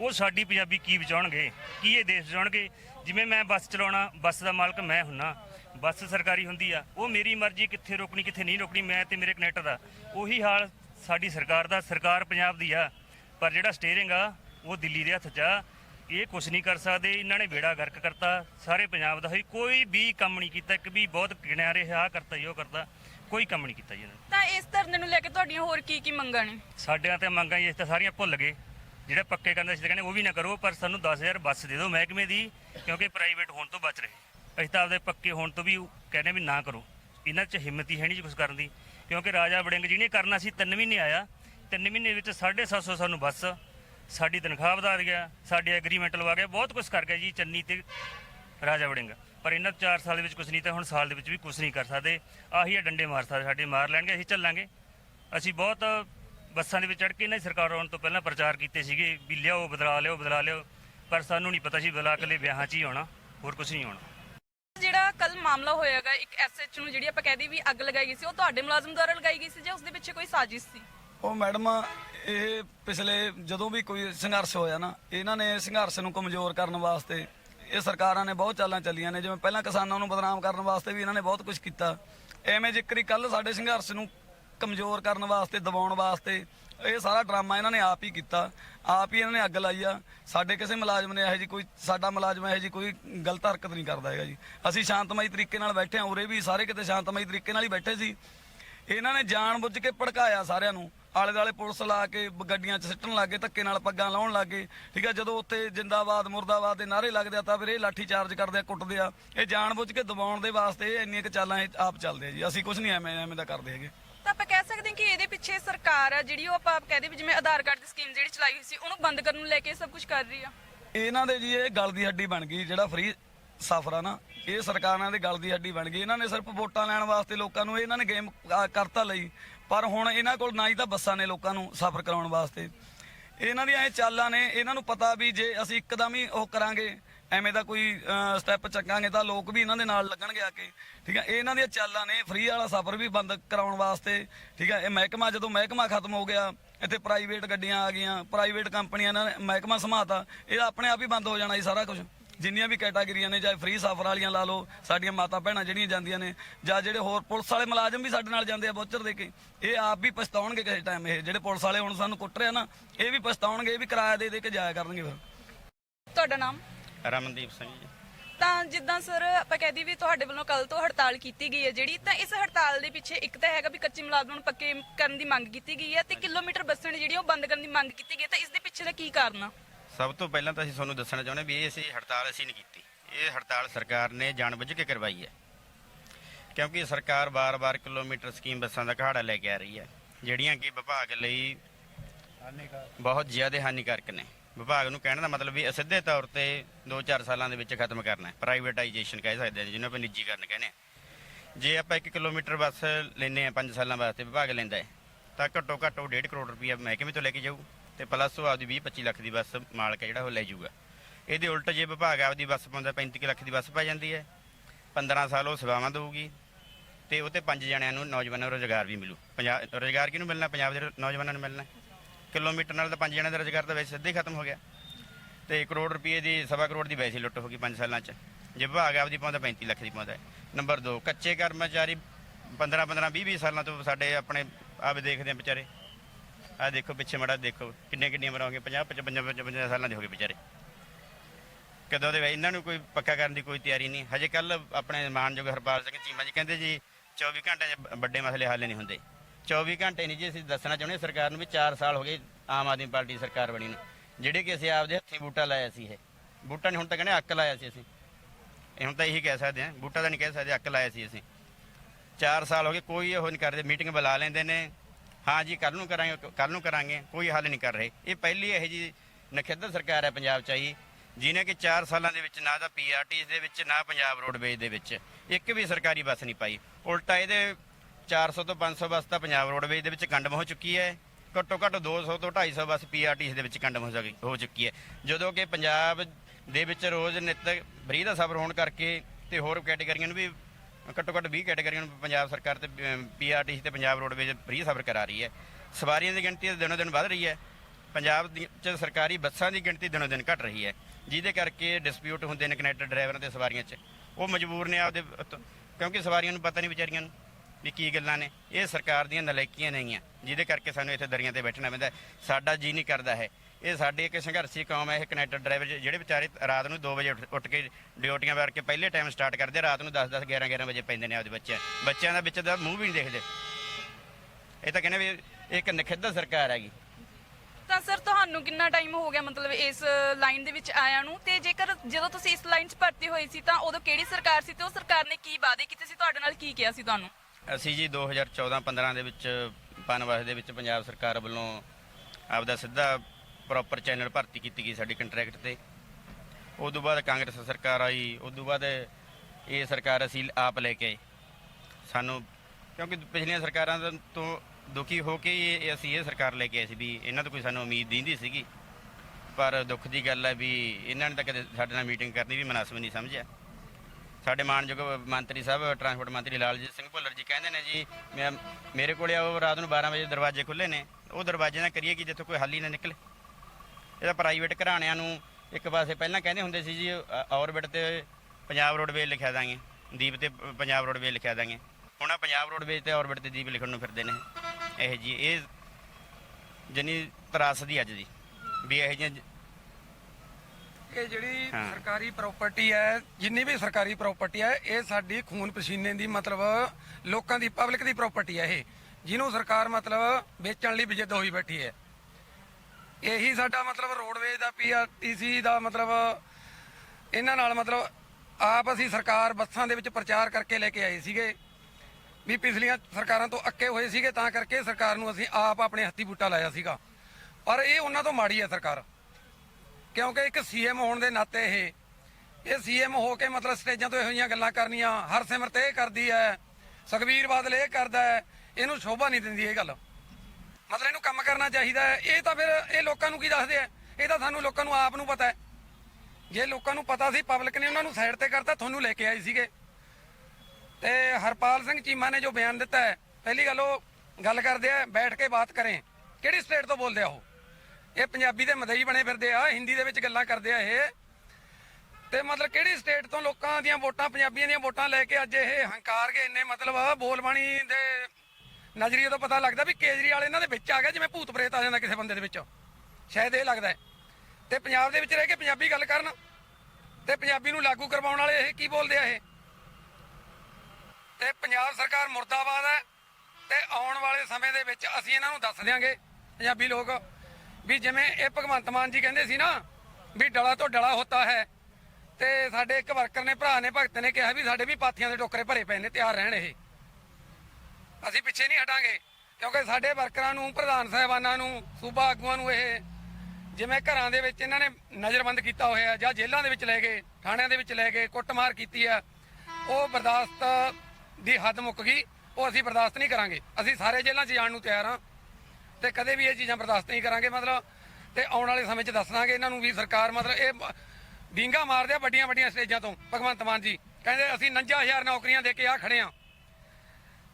ਉਹ ਸਾਡੀ ਪੰਜਾਬੀ ਕੀ ਬਚਾਉਣਗੇ? ਕੀ ਇਹ ਦੇਸ਼ ਬਚਾਉਣਗੇ? ਜਿਵੇਂ ਮੈਂ ਬੱਸ ਚਲਾਉਣਾ ਬੱਸ ਦਾ ਮਾਲਕ ਮੈਂ ਹੁੰਨਾ। ਬੱਸ ਸਰਕਾਰੀ ਹੁੰਦੀ ਆ। ਉਹ ਮੇਰੀ ਮਰਜ਼ੀ ਕਿੱਥੇ ਰੋਕਣੀ ਕਿੱਥੇ ਨਹੀਂ ਰੋਕਣੀ ਮੈਂ ਤੇ ਮੇਰੇ ਕਨੈਕਟਰ ਦਾ। ਉਹੀ ਹਾਲ ਸਾਡੀ ਸਰਕਾਰ ਦਾ। ਸਰਕਾਰ ਪੰਜਾਬ ਦੀ ਆ। ਪਰ ਜਿਹੜਾ ਸਟੀਅਰਿੰਗ ਆ ਉਹ ਦਿੱਲੀ ਦੇ ਹੱਥ 'ਚ ਆ। ਇਹ ਕੁਝ ਨਹੀਂ ਕਰ ਸਕਦੇ। ਇਹਨਾਂ ਨੇ ਬੇੜਾ ਗਰਕ ਕਰਤਾ। ਸਾਰੇ ਪੰਜਾਬ ਦਾ ਹੋਈ। ਕੋਈ ਵੀ ਕੰਮ ਨਹੀਂ ਕੀਤਾ। ਇੱਕ ਵੀ ਬਹੁਤ ਗਿਣਿਆ ਰਿਹਾ ਆਹ ਕਰਤਾ ਜੀ ਉਹ ਕਰਤਾ। ਕੋਈ ਕੰਮ ਨਹੀਂ ਕੀਤਾ ਜੀ ਇਹਨਾਂ ਨੇ। ਤਾਂ ਇਸ ਧਰਨੇ ਨੂੰ ਲੈ ਕੇ ਤੁਹਾਡੀਆਂ ਹੋਰ ਕੀ ਕੀ ਮੰਗਾਂ ਨੇ? ਸਾਡਿਆਂ ਤੇ ਮੰਗਾਂ ਜੀ ਇਸ ਤਾਂ ਸਾਰੀਆਂ ਭੁੱਲ ਗਏ। ਜਿਹੜਾ ਪੱਕੇ ਕਹਿੰਦੇ ਅਸੀਂ ਤਾਂ ਕਹਿੰਦੇ, ਉਹ ਵੀ ਨਾ ਕਰੋ, ਪਰ ਸਾਨੂੰ 10000 ਬੱਸ ਦੇ ਦਿਓ ਮਹਿਕਮੇ ਦੀ, ਕਿਉਂਕਿ ਪ੍ਰਾਈਵੇਟ ਹੋਣ ਤੋਂ ਬਚ ਰਹੇ। ਅਸੀਂ ਤਾਂ ਆਪਦੇ ਪੱਕੇ ਹੋਣ ਤੋਂ ਵੀ ਕਹਿੰਦੇ ਵੀ ਨਾ ਕਰੋ। ਇਹਨਾਂ 'ਚ ਹਿੰਮਤ ਹੀ ਹੈ ਨਹੀਂ ਜੀ ਕੁਝ ਕਰਨ ਦੀ, ਕਿਉਂਕਿ ਰਾਜਾ ਵੜਿੰਗ ਜਿਹਨੇ ਕਰਨਾ ਸੀ 3 ਮਹੀਨੇ ਆਇਆ। 3 ਮਹੀਨੇ ਵਿੱਚ 750 ਸਾਨੂੰ ਬੱਸ, ਸਾਡੀ ਤਨਖਾਹ ਵਧਾ ਗਿਆ, ਸਾਡੇ ਐਗਰੀਮੈਂਟ ਲਵਾ ਗਿਆ, ਬਹੁਤ ਕੁਝ ਕਰ ਗਿਆ ਜੀ ਚੰਨੀ ਤੇ ਰਾਜਾ ਵੜਿੰਗ। ਪਰ ਇਹਨਾਂ 4 ਸਾਲ ਦੇ ਵਿੱਚ ਕੁਝ ਨਹੀਂ ਤਾਂ ਹੁਣ ਸਾਲ ਦੇ ਵਿੱਚ ਵੀ ਕੁਝ ਨਹੀਂ ਕਰ ਸਕਦੇ। ਆਹੀ ਡੰਡੇ ਮਾਰ ਸਕਦੇ, ਸਾਡੇ ਮਾਰ ਲੈਣਗੇ, ਅਸੀਂ ਚੱਲਾਂਗੇ। ਅਸੀਂ ਬਹੁਤ ਬੱਸਾਂ ਦੇ ਵਿੱਚ ਚੜ ਕੇ ਇਹਨਾਂ ਦੀ ਸਰਕਾਰ ਆਉਣ ਤੋਂ ਪਹਿਲਾਂ ਪ੍ਰਚਾਰ ਕੀਤੇ ਸੀਗੇ ਵੀ ਲਿਆਓ ਬਦਲਾ ਲਿਓ ਬਦਲਾ ਲਿਓ ਪਰ ਸਾਨੂੰ ਨਹੀਂ ਪਤਾ ਸੀ ਬਦਲਾ ਇਕੱਲੇ ਵਿਆਹਾਂ 'ਚ ਹੀ ਆਉਣਾ ਹੋਰ ਕੁਝ ਨਹੀਂ ਆਉਣਾ। ਜਿਹੜਾ ਕੱਲ ਮਾਮਲਾ ਹੋਇਆਗਾ ਇੱਕ ਐਸਐਚ ਨੂੰ ਜਿਹੜੀ ਆਪਾਂ ਕਹਦੇ ਵੀ ਅੱਗ ਲਗਾਈ ਗਈ ਸੀ ਉਹ ਤੁਹਾਡੇ ਮੁਲਾਜ਼ਮ ਦੁਆਰਾ ਲਗਾਈ ਗਈ ਸੀ ਜਾਂ ਉਸ ਦੇ ਪਿੱਛੇ ਕੋਈ ਸਾਜ਼ਿਸ਼ ਸੀ? ਉਹ ਮੈਡਮ ਇਹ ਪਿਛਲੇ ਜਦੋਂ ਵੀ ਕੋਈ ਸੰਘਰਸ਼ ਹੋਇਆ ਨਾ ਇਹਨਾਂ ਨੇ ਸੰਘਰਸ਼ ਨੂੰ ਕਮਜ਼ੋਰ ਕਰਨ ਵਾਸਤੇ ਇਹ ਸਰਕਾਰਾਂ ਨੇ ਬਹੁਤ ਚਾਲਾਂ ਚੱਲੀਆਂ ਨੇ ਜਿਵੇਂ ਪਹਿਲਾਂ ਕਿਸਾਨਾਂ ਨੂੰ ਬਦਨਾਮ ਕਰਨ ਵਾਸਤੇ ਵੀ ਇਹਨਾਂ ਨੇ ਬਹੁਤ ਕੁਝ ਕੀਤਾ। ਐਵੇਂ ਜ਼ਿਕਰੀ ਕੱਲ ਸਾਡੇ ਸੰਘਰਸ਼ ਨੂੰ ਕਮਜ਼ੋਰ ਕਰਨ ਵਾਸਤੇ, ਦਬਾਉਣ ਵਾਸਤੇ, ਇਹ ਸਾਰਾ ਡਰਾਮਾ ਇਹਨਾਂ ਨੇ ਆਪ ਹੀ ਕੀਤਾ। ਆਪ ਹੀ ਇਹਨਾਂ ਨੇ ਅੱਗ ਲਾਈ ਆ। ਸਾਡੇ ਕਿਸੇ ਮੁਲਾਜ਼ਮ ਨੇ ਇਹੋ ਜੀ ਕੋਈ ਸਾਡਾ ਮੁਲਾਜ਼ਮ ਇਹੋ ਜੀ ਕੋਈ ਗਲਤ ਹਰਕਤ ਨਹੀਂ ਕਰਦਾ ਹੈਗਾ ਜੀ। ਅਸੀਂ ਸ਼ਾਂਤਮਈ ਤਰੀਕੇ ਨਾਲ ਬੈਠੇ ਹਾਂ ਉਰੇ ਵੀ ਸਾਰੇ ਕਿਤੇ ਸ਼ਾਂਤਮਈ ਤਰੀਕੇ ਨਾਲ ਹੀ ਬੈਠੇ ਸੀ। ਇਹਨਾਂ ਨੇ ਜਾਣ ਬੁੱਝ ਕੇ ਭੜਕਾਇਆ ਸਾਰਿਆਂ ਨੂੰ। ਆਲੇ ਦਾਲੇ ਪੁਲਿਸ ਲਾ ਕੇ, ਗੱਡੀਆਂ 'ਚ ਸਿੱਟਣ ਲੱਗੇ ਧੱਕੇ ਨਾਲ ਪੱਗਾਂ ਲਾਉਣ ਲੱਗੇ ਠੀਕ ਹੈ ਜਦੋਂ ਉੱਥੇ ਜਿੰਦਾਬਾਦ, ਮੁਰਦਾਬਾਦ ਦੇ ਨਾਰੇ ਲੱਗਦੇ ਆ, ਤਾਂ ਫਿਰ ਇਹ ਲਾਠੀ ਚਾਰਜ ਕਰਦੇ ਆ, ਕੁੱਟਦੇ ਆ। ਇਹ ਜਾਣ ਬੁੱਝ ਕੇ ਦਬਾਉਣ ਦੇ ਵਾਸਤੇ ਇਹ ਇੰਨੀਆਂ ਕੁ ਚਾਲਾਂ ਇਹ ਆਪ ਚੱਲਦੇ ਆ ਜੀ। ਅਸੀਂ ਕੁਝ ਨਹੀਂ ਐਵੇਂ ਐਵੇਂ ਦਾ ਕਰਦੇ ਹੈਗੇ। ਤਾਂ ਆਪਾਂ ਕਹਿ ਸਕਦੇ ਹਾਂ ਕਿ ਇਹਦੇ ਪਿੱਛੇ ਸਰਕਾਰ ਆ, ਜਿਹੜੀ ਉਹ ਆਪਾਂ ਕਹਦੇ ਵੀ ਜਿਵੇਂ ਆਧਾਰ ਕਾਰਡ ਦੀ ਸਕੀਮ ਜਿਹੜੀ ਚਲਾਈ ਹੋਈ ਸੀ, ਉਹਨੂੰ ਬੰਦ ਕਰਨ ਨੂੰ ਲੈ ਕੇ ਸਭ ਕੁਝ ਕਰ ਰਹੀ ਆ। ਇਹਨਾਂ ਦੇ ਜੀ ਇਹ ਗਲ ਦੀ ਹੱਡੀ ਬਣ ਗਈ, ਜਿਹੜਾ ਫ੍ਰੀ ਸਫ਼ਰ ਆ ਨਾ, ਇਹ ਸਰਕਾਰਾਂ ਦੇ ਗਲ ਦੀ ਹੱਡੀ ਬਣ ਗਈ। ਇਹਨਾਂ ਨੇ ਸਿਰਫ ਵੋਟਾਂ ਲੈਣ ਵਾਸਤੇ ਲੋਕਾਂ ਨੂੰ ਇਹਨਾਂ ਨੇ ਗੇਮ ਕਰਤਾ ਲਈ, ਪਰ ਹੁਣ ਇਹਨਾਂ ਕੋਲ ਨਾ ਹੀ ਤਾਂ ਬੱਸਾਂ ਨੇ ਲੋਕਾਂ ਨੂੰ ਸਫ਼ਰ ਕਰਾਉਣ ਵਾਸਤੇ। ਇਹਨਾਂ ਦੀਆਂ ਇਹ ਚਾਲਾਂ ਨੇ, ਇਹਨਾਂ ਨੂੰ ਪਤਾ ਵੀ ਜੇ ਅਸੀਂ ਇੱਕਦਮ ਹੀ ਉਹ ਕਰਾਂਗੇ ਐਵੇਂ ਦਾ ਕੋਈ ਸਟੈਪ ਚੱਕਾਂਗੇ ਤਾਂ ਲੋਕ ਵੀ ਇਹਨਾਂ ਦੇ ਨਾਲ ਲੱਗਣਗੇ ਆ ਕੇ। ਠੀਕ ਹੈ ਇਹਨਾਂ ਦੀਆਂ ਚਾਲਾਂ ਨੇ ਫ੍ਰੀ ਵਾਲਾ ਸਫ਼ਰ ਵੀ ਬੰਦ ਕਰਾਉਣ ਵਾਸਤੇ। ਠੀਕ ਹੈ ਇਹ ਮਹਿਕਮਾ ਜਦੋਂ ਮਹਿਕਮਾ ਖਤਮ ਹੋ ਗਿਆ, ਇੱਥੇ ਪ੍ਰਾਈਵੇਟ ਗੱਡੀਆਂ ਆ ਗਈਆਂ ਪ੍ਰਾਈਵੇਟ ਕੰਪਨੀਆਂ ਨੇ ਮਹਿਕਮਾ ਸਮਾਤਾ ਇਹ ਆਪਣੇ ਆਪ ਹੀ ਬੰਦ ਹੋ ਜਾਣਾ ਜੀ ਸਾਰਾ ਕੁਝ ਜਿੰਨੀਆਂ ਵੀ ਕੈਟਾਗਰੀਆਂ ਨੇ, ਚਾਹੇ ਫ੍ਰੀ ਸਫ਼ਰ ਵਾਲੀਆਂ ਲਾ ਲਓ, ਸਾਡੀਆਂ ਮਾਤਾ ਭੈਣਾਂ ਜਿਹੜੀਆਂ ਜਾਂਦੀਆਂ ਨੇ, ਜਾਂ ਜਿਹੜੇ ਹੋਰ ਪੁਲਿਸ ਵਾਲੇ ਮੁਲਾਜ਼ਮ ਵੀ ਸਾਡੇ ਨਾਲ ਜਾਂਦੇ ਆ ਬੋਚਰ ਦੇ ਕੇ, ਇਹ ਆਪ ਵੀ ਪਛਤਾਉਣਗੇ ਕਿਸੇ ਟਾਈਮ ਇਹ। ਜਿਹੜੇ ਪੁਲਿਸ ਵਾਲੇ ਹੁਣ ਸਾਨੂੰ ਕੁੱਟ ਰਿਹਾ ਨਾ, ਇਹ ਵੀ ਪਛਤਾਉਣਗੇ, ਇਹ ਵੀ ਕਿਰਾਇਆ ਦੇ ਦੇ ਕੇ ਜਾਇਆ ਕਰਨਗੇ ਫਿਰ। ਤੁਹਾਡਾ ਨਾਮ? ਰਮਨਦੀਪ ਸਿੰਘ ਜੀ। ਤਾਂ ਜਿੱਦਾਂ ਸਰ ਆਪਾਂ ਕਹਿ ਦਈਏ ਵੀ ਤੁਹਾਡੇ ਵੱਲੋਂ ਕੱਲ ਤੋਂ ਹੜਤਾਲ ਕੀਤੀ ਗਈ ਹੈ ਜਿਹੜੀ ਤਾਂ ਇਸ ਹੜਤਾਲ ਦੇ ਪਿੱਛੇ ਇੱਕ ਤਾਂ ਹੈਗਾ ਵੀ ਕੱਚੇ ਮੁਲਾਜ਼ਮਾਂ ਨੂੰ ਪੱਕੇ ਕਰਨ ਦੀ ਮੰਗ ਕੀਤੀ ਗਈ ਹੈ ਤੇ ਕਿਲੋਮੀਟਰ ਬੱਸਾਂ ਜਿਹੜੀ ਉਹ ਬੰਦ ਕਰਨ ਦੀ ਮੰਗ ਕੀਤੀ ਗਈ ਹੈ ਤਾਂ ਇਸ ਦੇ ਪਿੱਛੇ ਦਾ ਕੀ ਕਾਰਨ ਆ? ਸਭ ਤੋਂ ਪਹਿਲਾਂ ਤਾਂ ਅਸੀਂ ਤੁਹਾਨੂੰ ਦੱਸਣਾ ਚਾਹੁੰਦੇ ਵੀ ਇਹ ਅਸੀਂ ਹੜਤਾਲ ਅਸੀਂ ਨਹੀਂ ਕੀਤੀ। ਇਹ ਹੜਤਾਲ ਸਰਕਾਰ ਨੇ ਜਾਣਬੁੱਝ ਕੇ ਕਰਵਾਈ ਹੈ। ਕਿਉਂਕਿ ਸਰਕਾਰ ਬਾਰ-ਬਾਰ ਕਿਲੋਮੀਟਰ ਸਕੀਮ ਬੱਸਾਂ ਦਾ ਘਾੜਾ ਲੈ ਕੇ ਆ ਰਹੀ ਹੈ ਜਿਹੜੀਆਂ ਕਿ ਵਿਭਾਗ ਲਈ ਬਹੁਤ ਜ਼ਿਆਦਾ ਹਾਨੀਕਾਰਕ ਨੇ। ਵਿਭਾਗ ਨੂੰ ਕਹਿਣ ਦਾ ਮਤਲਬ ਵੀ ਅਸਿੱਧੇ ਤੌਰ ਤੇ 2-4 ਸਾਲਾਂ ਦੇ ਵਿੱਚ ਖਤਮ ਕਰਨਾ ਹੈ। ਪ੍ਰਾਈਵੇਟਾਈਜੇਸ਼ਨ ਕਹਿ ਸਕਦੇ ਹਾਂ, ਜਿਹਨੂੰ ਆਪਾਂ ਨਿੱਜੀਕਰਨ ਕਹਿੰਦੇ ਹਾਂ। ਜੇ ਆਪਾਂ 1 ਕਿਲੋਮੀਟਰ ਬੱਸ ਲੈਨੇ ਆ 5 ਸਾਲਾਂ ਵਾਸਤੇ ਵਿਭਾਗ ਲੈਂਦਾ ਹੈ, ਤਾਂ ਘੱਟੋ ਘੱਟ ਉਹ 1.5 ਕਰੋੜ ਰੁਪਈਆ ਮਹਿਕਮੇ ਤੋਂ ਲੈ ਕੇ ਜਾਊ ਤੇ ਪਲੱਸ ਉਹ ਆਪਦੀ 20-25 ਲੱਖ ਦੀ ਬੱਸ ਮਾਲਕ ਹੈ ਜਿਹੜਾ ਉਹ ਲੈ ਜਾਊਗਾ। ਇਹਦੇ ਉਲਟ ਜੇ ਵਿਭਾਗ ਆਪਦੀ ਬੱਸ ਪਾਉਂਦਾ 35 ਕੁ ਲੱਖ ਦੀ ਬੱਸ ਪਾ ਜਾਂਦੀ ਹੈ 15 ਸਾਲ ਉਹ ਸੇਵਾਵਾਂ ਦੇਊਗੀ ਤੇ ਉਹ ਤੇ ਪੰਜ ਜਣਿਆਂ ਨੂੰ ਨੌਜਵਾਨਾਂ ਨੂੰ ਰੋਜ਼ਗਾਰ ਵੀ ਮਿਲੂ। ਪੰਜਾਬ ਰੋਜ਼ਗਾਰ ਕਿਹਨੂੰ ਮਿਲਣਾ? ਪੰਜਾਬ ਦੇ ਨੌਜਵਾਨਾਂ ਨੂੰ ਮਿਲਣਾ ਕਿਲੋਮੀਟਰ ਨਾਲ ਤਾਂ ਪੰਜ ਜਣਿਆਂ ਦਾ ਰੋਜ਼ਗਾਰ ਤਾਂ ਵੈਸੇ ਸਿੱਧੇ ਖਤਮ ਹੋ ਗਿਆ। ਤੇ ਕਰੋੜ ਰੁਪਏ ਦੀ, ਸਵਾ ਕਰੋੜ ਦੀ ਵੈਸੇ ਲੁੱਟ ਹੋ ਗਈ 5 ਸਾਲਾਂ 'ਚ। ਜੇ ਵਿਭਾਗ ਆਪਦੀ ਪਾਉਂਦਾ 35 ਲੱਖ ਦੀ ਪਾਉਂਦਾ ਨੰਬਰ 2 ਕੱਚੇ ਕਰਮਚਾਰੀ 15 15 20 20 ਸਾਲਾਂ ਤੋਂ ਸਾਡੇ ਆਪਣੇ ਆਪ ਦੇਖਦੇ ਆ ਵਿਚਾਰੇ। ਆ ਦੇਖੋ, ਪਿੱਛੇ ਮੜਾ ਦੇਖੋ, ਕਿੰਨੇ ਕਿੰਨੀਆਂ ਉਮਰਾਂ ਹੋ ਗਈਆਂ 50 55 55 ਸਾਲਾਂ ਦੇ ਹੋ ਗਏ ਵਿਚਾਰੇ। ਕਦੋਂ ਦੇ ਇਹਨਾਂ ਨੂੰ ਕੋਈ ਪੱਕਾ ਕਰਨ ਦੀ ਕੋਈ ਤਿਆਰੀ ਨਹੀਂ। ਹਜੇ ਕੱਲ ਆਪਣੇ ਮਾਨਯੋਗ ਹਰਪਾਲ ਸਿੰਘ ਚੀਮਾ ਜੀ ਕਹਿੰਦੇ ਜੀ 24 ਘੰਟੇ 'ਚ ਵੱਡੇ ਮਸਲੇ ਹੱਲ ਨਹੀਂ ਹੁੰਦੇ। 24 ਘੰਟੇ ਨਹੀਂ ਜੀ, ਅਸੀਂ ਦੱਸਣਾ ਚਾਹੁੰਦੇ ਸਰਕਾਰ ਨੂੰ ਵੀ 4 ਸਾਲ ਹੋ ਗਏ ਆਮ ਆਦਮੀ ਪਾਰਟੀ ਸਰਕਾਰ ਬਣੀ ਨੂੰ। ਜਿਹੜੇ ਕਿ ਅਸੀਂ ਆਪਦੇ ਹੱਥੀਂ ਬੂਟਾ ਲਾਇਆ ਸੀ ਇਹ। ਬੂਟਾ ਨਹੀਂ, ਹੁਣ ਤਾਂ ਕਹਿੰਦੇ ਅੱਕ ਲਾਇਆ ਸੀ ਅਸੀਂ। ਇਹ ਹੁਣ ਤਾਂ ਇਹੀ ਕਹਿ ਸਕਦੇ ਹਾਂ, ਬੂਟਾ ਤਾਂ ਨਹੀਂ ਕਹਿ ਸਕਦੇ, ਅੱਕ ਲਾਇਆ ਸੀ ਅਸੀਂ। 4 ਸਾਲ ਹੋ ਗਏ, ਕੋਈ ਉਹ ਨਹੀਂ ਕਰਦੇ ਮੀਟਿੰਗ ਬੁਲਾ ਲੈਂਦੇ ਨੇ। ਹਾਂ ਜੀ ਕੱਲ ਨੂੰ ਕਰਾਂਗੇ ਕੱਲ ਨੂੰ ਕਰਾਂਗੇ, ਕੋਈ ਹੱਲ ਨਹੀਂ ਕਰ ਰਹੇ। ਇਹ ਪਹਿਲੀ ਇਹ ਜੀ ਨਖਿੱਧ ਸਰਕਾਰ ਹੈ ਪੰਜਾਬ ਚ ਆਈ, ਜਿਹਨੇ ਕਿ 4 ਸਾਲਾਂ ਦੇ ਵਿੱਚ ਨਾ ਤਾਂ ਪੀਆਰਟੀਸ ਦੇ ਵਿੱਚ, ਨਾ ਪੰਜਾਬ ਰੋਡਵੇਜ਼ ਦੇ ਵਿੱਚ, ਇੱਕ ਵੀ ਸਰਕਾਰੀ ਬੱਸ ਨਹੀਂ ਪਾਈ। ਉਲਟਾ ਇਹਦੇ 400 ਤੋਂ 500 ਬੱਸ ਤਾਂ ਪੰਜਾਬ ਰੋਡਵੇਜ਼ ਦੇ ਵਿੱਚ ਕੰਡਮ ਹੋ ਚੁੱਕੀ ਹੈ। ਘੱਟੋ ਘੱਟ 200 ਤੋਂ 250 ਬੱਸ ਪੀਆਰਟੀਸ ਦੇ ਵਿੱਚ ਕੰਡਮ ਹੋ ਸਕੀ ਹੋ ਚੁੱਕੀ ਹੈ। ਜਦੋਂ ਕਿ ਪੰਜਾਬ ਦੇ ਵਿੱਚ ਰੋਜ਼ ਨਿੱਤ ਫਰੀ ਦਾ ਸਫ਼ਰ ਹੋਣ ਕਰਕੇ ਤੇ ਹੋਰ ਕੈਟਾਗਰੀਆਂ ਨੂੰ ਵੀ ਘੱਟੋ ਘੱਟ 20 ਕੈਟਾਗਰੀਆਂ ਨੂੰ ਪੰਜਾਬ ਸਰਕਾਰ ਤੇ ਪੀਆਰਟੀਸੀ ਤੇ ਪੰਜਾਬ ਰੋਡਵੇਜ਼ ਫ੍ਰੀ ਸਫ਼ਰ ਕਰਾ ਰਹੀ ਹੈ। ਸਵਾਰੀਆਂ ਦੀ ਗਿਣਤੀ ਦਿਨੋ ਦਿਨ ਵੱਧ ਰਹੀ ਹੈ। ਪੰਜਾਬ ਦੀ- ਚ ਸਰਕਾਰੀ ਬੱਸਾਂ ਦੀ ਗਿਣਤੀ ਦਿਨੋ ਦਿਨ ਘਟ ਰਹੀ ਹੈ। ਜਿਹਦੇ ਕਰਕੇ ਡਿਸਪਿਊਟ ਹੁੰਦੇ ਨੇ ਕਨੈਕਟਰ ਡਰਾਈਵਰਾਂ ਤੇ ਸਵਾਰੀਆਂ 'ਚ। ਉਹ ਮਜਬੂਰ ਨੇ ਆਪਦੇ ਉੱਤੋਂ- ਕਿਉਂਕਿ ਸਵਾਰੀਆਂ ਨੂੰ ਪਤਾ ਨਹੀਂ ਵਿਚਾਰੀਆਂ ਨੂੰ। ਵੀ ਕੀ ਗੱਲਾਂ ਨੇ? ਇਹ ਸਰਕਾਰ ਦੀਆਂ ਨਲਾਇਕੀਆਂ ਨੇਗੀਆਂ, ਜਿਹਦੇ ਕਰਕੇ ਸਾਨੂੰ ਇੱਥੇ ਦਰੀਆਂ ਤੇ ਬੈਠਣਾ ਪੈਂਦਾ ਸਾਡਾ ਜੀ ਨਹੀਂ ਕਰਦਾ ਹੈ ਇਹ ਸਾਡੀ ਇੱਕ ਸੰਘਰਸ਼ੀ ਕੌਮ ਹੈ, ਇਹ ਕਨੈਕਟਰ ਡਰਾਈਵਰ ਜਿਹੜੇ ਵਿਚਾਰੇ ਰਾਤ ਨੂੰ 2 ਵਜੇ ਉੱਠ- ਕੇ ਡਿਊਟੀਆਂ ਵਾਰ ਪਹਿਲੇ ਟਾਈਮ ਸਟਾਰਟ ਕਰਦੇ ਰਾਤ ਨੂੰ 10 10 11 11 ਵਜੇ ਪੈਂਦੇ ਨੇ ਆਪਦੇ ਬੱਚੇ ਬੱਚਿਆਂ ਦਾ ਵਿੱਚ ਦਾ ਮੂੰਹ ਵੀ ਨਹੀਂ ਦੇਖਦੇ। ਇਹ ਤਾਂ ਕਹਿੰਦੇ ਵੀ ਇੱਕ ਨਖਿੱਧ ਸਰਕਾਰ ਹੈਗੀ। ਤਾਂ ਸਰ, ਤੁਹਾਨੂੰ ਕਿੰਨਾ ਟਾਈਮ ਹੋ ਗਿਆ ਮਤਲਬ ਇਸ ਲਾਈਨ ਦੇ ਵਿੱਚ ਆਇਆ ਨੂੰ? ਤੇ ਜੇਕਰ ਜਦੋਂ ਤੁਸੀਂ ਇਸ ਲਾਈਨ 'ਚ ਭਰਤੀ ਹੋਈ ਸੀ ਤਾਂ ਉਦੋਂ ਕਿਹੜੀ ਸਰਕਾਰ ਸੀ ਤੇ ਉਹ ਸਰਕਾਰ ਨੇ ਕੀ ਵਾਅਦੇ ਕੀਤੇ ਸੀ? ਤੁਹਾਡੇ ਨਾਲ ਕੀ ਕਿਹਾ ਸੀ ਤੁਹਾਨੂੰ? ਅਸੀਂ ਜੀ 2014-15 ਦੇ ਵਿੱਚ ਪਨਵਾਸ ਦੇ ਵਿੱਚ ਪੰਜਾਬ ਸਰਕਾਰ ਵੱਲੋਂ ਆਪਦਾ ਸਿੱਧਾ ਪ੍ਰੋਪਰ ਚੈਨਲ ਭਰਤੀ ਕੀਤੀ ਗਈ ਸਾਡੀ ਕੰਟਰੈਕਟ ਤੇ। ਉਸ ਤੋਂ ਬਾਅਦ ਕਾਂਗਰਸ ਸਰਕਾਰ ਆਈ, ਉਸ ਤੋਂ ਬਾਅਦ ਇਹ ਸਰਕਾਰ ਅਸੀਂ ਆਪ ਲੈ ਕੇ ਸਾਨੂੰ, ਕਿਉਂਕਿ ਪਿਛਲੀਆਂ ਸਰਕਾਰਾਂ ਤੋਂ ਦੁਖੀ ਹੋ ਕੇ ਇਹ ਅਸੀਂ ਇਹ ਸਰਕਾਰ ਲੈ ਕੇ ਆਏ ਸੀ ਵੀ ਇਹਨਾਂ ਤੋਂ ਕੋਈ ਸਾਨੂੰ ਉਮੀਦ ਨਹੀਂ ਦੀ ਸੀਗੀ। ਪਰ ਦੁੱਖ ਦੀ ਗੱਲ ਹੈ ਵੀ ਇਹਨਾਂ ਨੇ ਤਾਂ ਕਦੇ ਸਾਡੇ ਨਾਲ ਮੀਟਿੰਗ ਕਰਨੀ ਵੀ ਮناسب ਨਹੀਂ ਸਮਝਿਆ। ਸਾਡੇ ਮਾਨਯੋਗ ਮੰਤਰੀ ਸਾਹਿਬ ਟਰਾਂਸਪੋਰਟ ਮੰਤਰੀ ਲਾਲਜੀਤ ਸਿੰਘ ਭੁੱਲਰ ਜੀ ਕਹਿੰਦੇ ਨੇ ਜੀ, ਮੈਂ, ਮੇਰੇ ਕੋਲੇ ਆਓ, ਰਾਤ ਨੂੰ 12 ਵਜੇ ਦਰਵਾਜ਼ੇ ਖੁੱਲੇ ਨੇ, ਉਹ ਦਰਵਾਜ਼ੇ ਨਾਲ ਕਰੀਏ ਕਿ, ਜਿੱਥੋਂ ਕੋਈ ਹੱਲ ਹੀ ਨਾ ਨਿਕਲੇ? ਇਹ ਤਾਂ ਪ੍ਰਾਈਵੇਟ ਘਰਾਣਿਆਂ ਨੂੰ ਇੱਕ ਪਾਸੇ ਪਹਿਲਾਂ ਕਹਿੰਦੇ ਹੁੰਦੇ ਸੀ ਜੀ ਔਰਬਿਟ ਤੇ ਪੰਜਾਬ ਰੋਡਵੇਜ਼ ਲਿਖਿਆ ਦਾਂਗੇ, ਦੀਪ ਤੇ ਪ- ਪੰਜਾਬ ਰੋਡਵੇਜ਼ ਲਿਖਿਆ ਦਾਂਗੇ। ਹੁਣ ਆ ਪੰਜਾਬ ਰੋਡਵੇਜ਼ ਤੇ ਔਰਬਿਟ ਤੇ ਦੀਪ ਲਿਖਣ ਨੂੰ ਫਿਰਦੇ ਨੇ, ਇਹ ਜੀ, ਇਹ ਜਨੀ ਤਰਾਸਦੀ ਅੱਜ ਦੀ, ਵੀ ਇਹ ਜਿਹੀਆਂ ਇਹ ਜਿਹੜੀ ਹਾਂ। ਸਰਕਾਰੀ ਪ੍ਰਾਪਰਟੀ ਹੈ ਜਿੰਨੀ ਵੀ ਸਰਕਾਰੀ ਪ੍ਰਾਪਰਟੀ ਹੈ ਇਹ ਸਾਡੀ ਖੂਨ ਪਸੀਨੇ ਦੀ ਮਤਲਬ ਲੋਕਾਂ ਦੀ ਪਬਲਿਕ ਦੀ ਪ੍ਰਾਪਰਟੀ ਹੈ ਇਹ। ਜਿਹਨੂੰ ਸਰਕਾਰ ਮਤਲਬ ਵੇਚਣ ਲਈ ਵਿਜਿੱਦ ਹੋਈ ਬੈਠੀ ਹੈ। ਇਹੀ ਸਾਡਾ ਮਤਲਬ ਰੋਡਵੇਜ਼ ਦਾ ਪੀਆਰਟੀਸੀ ਦਾ ਮਤਲਬ ਇਹਨਾਂ ਨਾਲ ਮਤਲਬ ਆਪ ਅਸੀਂ ਸਰਕਾਰ ਬੱਸਾਂ ਦੇ ਵਿੱਚ ਪ੍ਰਚਾਰ ਕਰਕੇ ਲੈ ਕੇ ਆਏ ਸੀਗੇ। ਵੀ ਪਿਛਲੀਆਂ ਸਰਕਾਰਾਂ ਤੋਂ ਅੱਕੇ ਹੋਏ ਸੀਗੇ ਤਾਂ ਕਰਕੇ ਸਰਕਾਰ ਨੂੰ ਅਸੀਂ ਆਪ ਆਪਣੇ ਹੱਥੀ ਬੂਟਾ ਲਾਇਆ ਸੀਗਾ। ਪਰ ਇਹ ਉਹਨਾਂ ਤੋਂ ਮਾੜੀ ਹੈ ਸਰਕਾਰ। ਕਿਉਂਕਿ ਇੱਕ ਸੀਐਮ ਹੋਣ ਦੇ ਨਾਤੇ ਇਹ ਇਹ ਸੀਐਮ ਹੋ ਕੇ ਮਤਲਬ ਸਟੇਜਾਂ ਤੋਂ ਇਹੋ ਜਿਹੀਆਂ ਗੱਲਾਂ ਕਰਨੀਆਂ ਹਰਸਿਮਰਤ ਇਹ ਕਰਦੀ ਹੈ, ਸੁਖਬੀਰ ਬਾਦਲ ਇਹ ਕਰਦਾ ਹੈ, ਇਹਨੂੰ ਸ਼ੋਭਾ ਨਹੀਂ ਦਿੰਦੀ ਇਹ ਗੱਲ। ਮਤਲਬ ਇਹਨੂੰ ਕੰਮ ਕਰਨਾ ਚਾਹੀਦਾ ਹੈ। ਇਹ ਤਾਂ ਫਿਰ ਇਹ ਲੋਕਾਂ ਨੂੰ ਕੀ ਦੱਸਦੇ ਆ? ਇਹ ਤਾਂ ਸਾਨੂੰ ਲੋਕਾਂ ਨੂੰ ਆਪ ਨੂੰ ਪਤਾ ਹੈ। ਜੇ ਲੋਕਾਂ ਨੂੰ ਪਤਾ ਸੀ, ਪਬਲਿਕ ਨੇ ਉਹਨਾਂ ਨੂੰ ਸਾਈਡ ਤੇ ਕਰਤਾ, ਤੁਹਾਨੂੰ ਲੈ ਕੇ ਆਏ ਸੀਗੇ। ਤੇ ਹਰਪਾਲ ਸਿੰਘ ਚੀਮਾ ਨੇ ਜੋ ਬਿਆਨ ਦਿੱਤਾ ਹੈ, ਪਹਿਲੀ ਗੱਲ ਉਹ ਗੱਲ ਕਰਦੇ ਆ, ਬੈਠ ਕੇ ਬਾਤ ਕਰੇ। ਕਿਹੜੀ ਸਟੇਟ ਤੋਂ ਬੋਲਦੇ ਆ ਉਹ? ਇਹ ਪੰਜਾਬੀ ਦੇ ਮਦਈ ਬਣੇ ਫਿਰਦੇ ਆ, ਹਿੰਦੀ ਦੇ ਵਿੱਚ ਗੱਲਾਂ ਕਰਦੇ ਆ ਇਹ। ਤੇ ਮਤਲਬ ਕਿਹੜੀ ਸਟੇਟ ਤੋਂ ਲੋਕਾਂ ਦੀਆਂ ਵੋਟਾਂ, ਪੰਜਾਬੀਆਂ ਦੀਆਂ ਵੋਟਾਂ ਲੈ ਕੇ ਅੱਜ ਇਹ ਹੰਕਾਰ ਗਏ ਇੰਨੇ ਮਤਲਬ ਬੋਲਬਾਣੀ ਦੇ ਨਜ਼ਰੀਏ ਤੋਂ ਪਤਾ ਲੱਗਦਾ ਵੀ ਕੇਜਰੀਵਾਲ ਇਹਨਾਂ ਦੇ ਵਿੱਚ ਆ ਗਿਆ, ਜਿਵੇਂ ਭੂਤ ਪ੍ਰੇਤ ਆ ਜਾਂਦਾ ਕਿਸੇ ਬੰਦੇ ਦੇ ਵਿੱਚ। ਸ਼ਾਇਦ ਇਹ ਲੱਗਦਾ ਤੇ ਪੰਜਾਬ ਦੇ ਵਿੱਚ ਰਹਿ ਕੇ ਪੰਜਾਬੀ ਗੱਲ ਕਰਨ ਤੇ ਪੰਜਾਬੀ ਨੂੰ ਲਾਗੂ ਕਰਵਾਉਣ ਵਾਲੇ ਇਹ ਕੀ ਬੋਲਦੇ ਆ ਇਹ? ਤੇ ਪੰਜਾਬ ਸਰਕਾਰ ਮੁਰਦਾਬਾਦ ਹੈ ਤੇ ਆਉਣ ਵਾਲੇ ਸਮੇਂ ਦੇ ਵਿੱਚ ਅਸੀਂ ਇਹਨਾਂ ਨੂੰ ਦੱਸ ਦਿਆਂਗੇ, ਪੰਜਾਬੀ ਲੋਕ। ਵੀ ਜਿਵੇਂ ਇਹ ਭਗਵੰਤ ਮਾਨ ਜੀ ਕਹਿੰਦੇ ਸੀ ਨਾ ਵੀ ਡਲਾ ਤੋਂ ਡਲਾ ਹੁੰਦਾ ਹੈ ਤੇ ਸਾਡੇ ਇੱਕ ਵਰਕਰ ਨੇ, ਭਰਾ ਨੇ, ਭਗਤ ਨੇ ਕਿਹਾ ਵੀ ਸਾਡੇ ਵੀ ਪਾਥੀਆਂ ਦੇ ਟੋਕਰੇ ਭਰੇ ਪਏ ਨੇ, ਤਿਆਰ ਰਹਿਣ ਇਹ। ਅਸੀਂ ਪਿੱਛੇ ਨਹੀਂ ਹਟਾਂਗੇ, ਕਿਉਂਕਿ ਸਾਡੇ ਵਰਕਰਾਂ ਨੂੰ, ਪ੍ਰਧਾਨ ਸਾਹਿਬਾਨਾਂ ਨੂੰ, ਸੂਬਾ ਆਗੂਆਂ ਨੂੰ ਇਹ ਜਿਵੇਂ ਘਰਾਂ ਦੇ ਵਿੱਚ ਇਹਨਾਂ ਨੇ ਨਜ਼ਰਬੰਦ ਕੀਤਾ ਹੋਇਆ, ਜਾਂ ਜੇਲ੍ਹਾਂ ਦੇ ਵਿੱਚ ਲੈ ਗਏ, ਥਾਣਿਆਂ ਦੇ ਵਿੱਚ ਲੈ ਗਏ, ਕੁੱਟਮਾਰ ਕੀਤੀ ਹੈ ਉਹ ਬਰਦਾਸ਼ਤ ਦੀ ਹੱਦ ਮੁੱਕ ਗਈ, ਉਹ ਅਸੀਂ ਬਰਦਾਸ਼ਤ ਨਹੀਂ ਕਰਾਂਗੇ। ਅਸੀਂ ਸਾਰੇ ਜੇਲ੍ਹਾਂ 'ਚ ਜਾਣ ਨੂੰ ਤਿਆਰ ਹਾਂ। ਤੇ ਕਦੇ ਵੀ ਇਹ ਚੀਜ਼ਾਂ ਬਰਦਾਸ਼ਤ ਨਹੀਂ ਕਰਾਂਗੇ, ਮਤਲਬ ਤੇ ਆਉਣ ਵਾਲੇ ਸਮੇਂ 'ਚ ਦੱਸਾਂਗੇ ਇਹਨਾਂ ਨੂੰ ਵੀ ਸਰਕਾਰ ਮਤਲਬ ਇਹ ਬ- ਡੀਂਗਾ ਮਾਰਦੇ ਆ ਵੱਡੀਆਂ ਵੱਡੀਆਂ ਸਟੇਜਾਂ ਤੋਂ, ਭਗਵੰਤ ਮਾਨ ਜੀ। ਕਹਿੰਦੇ ਅਸੀਂ 59000 ਨੌਕਰੀਆਂ ਦੇ ਕੇ ਆ ਖੜੇ ਆ।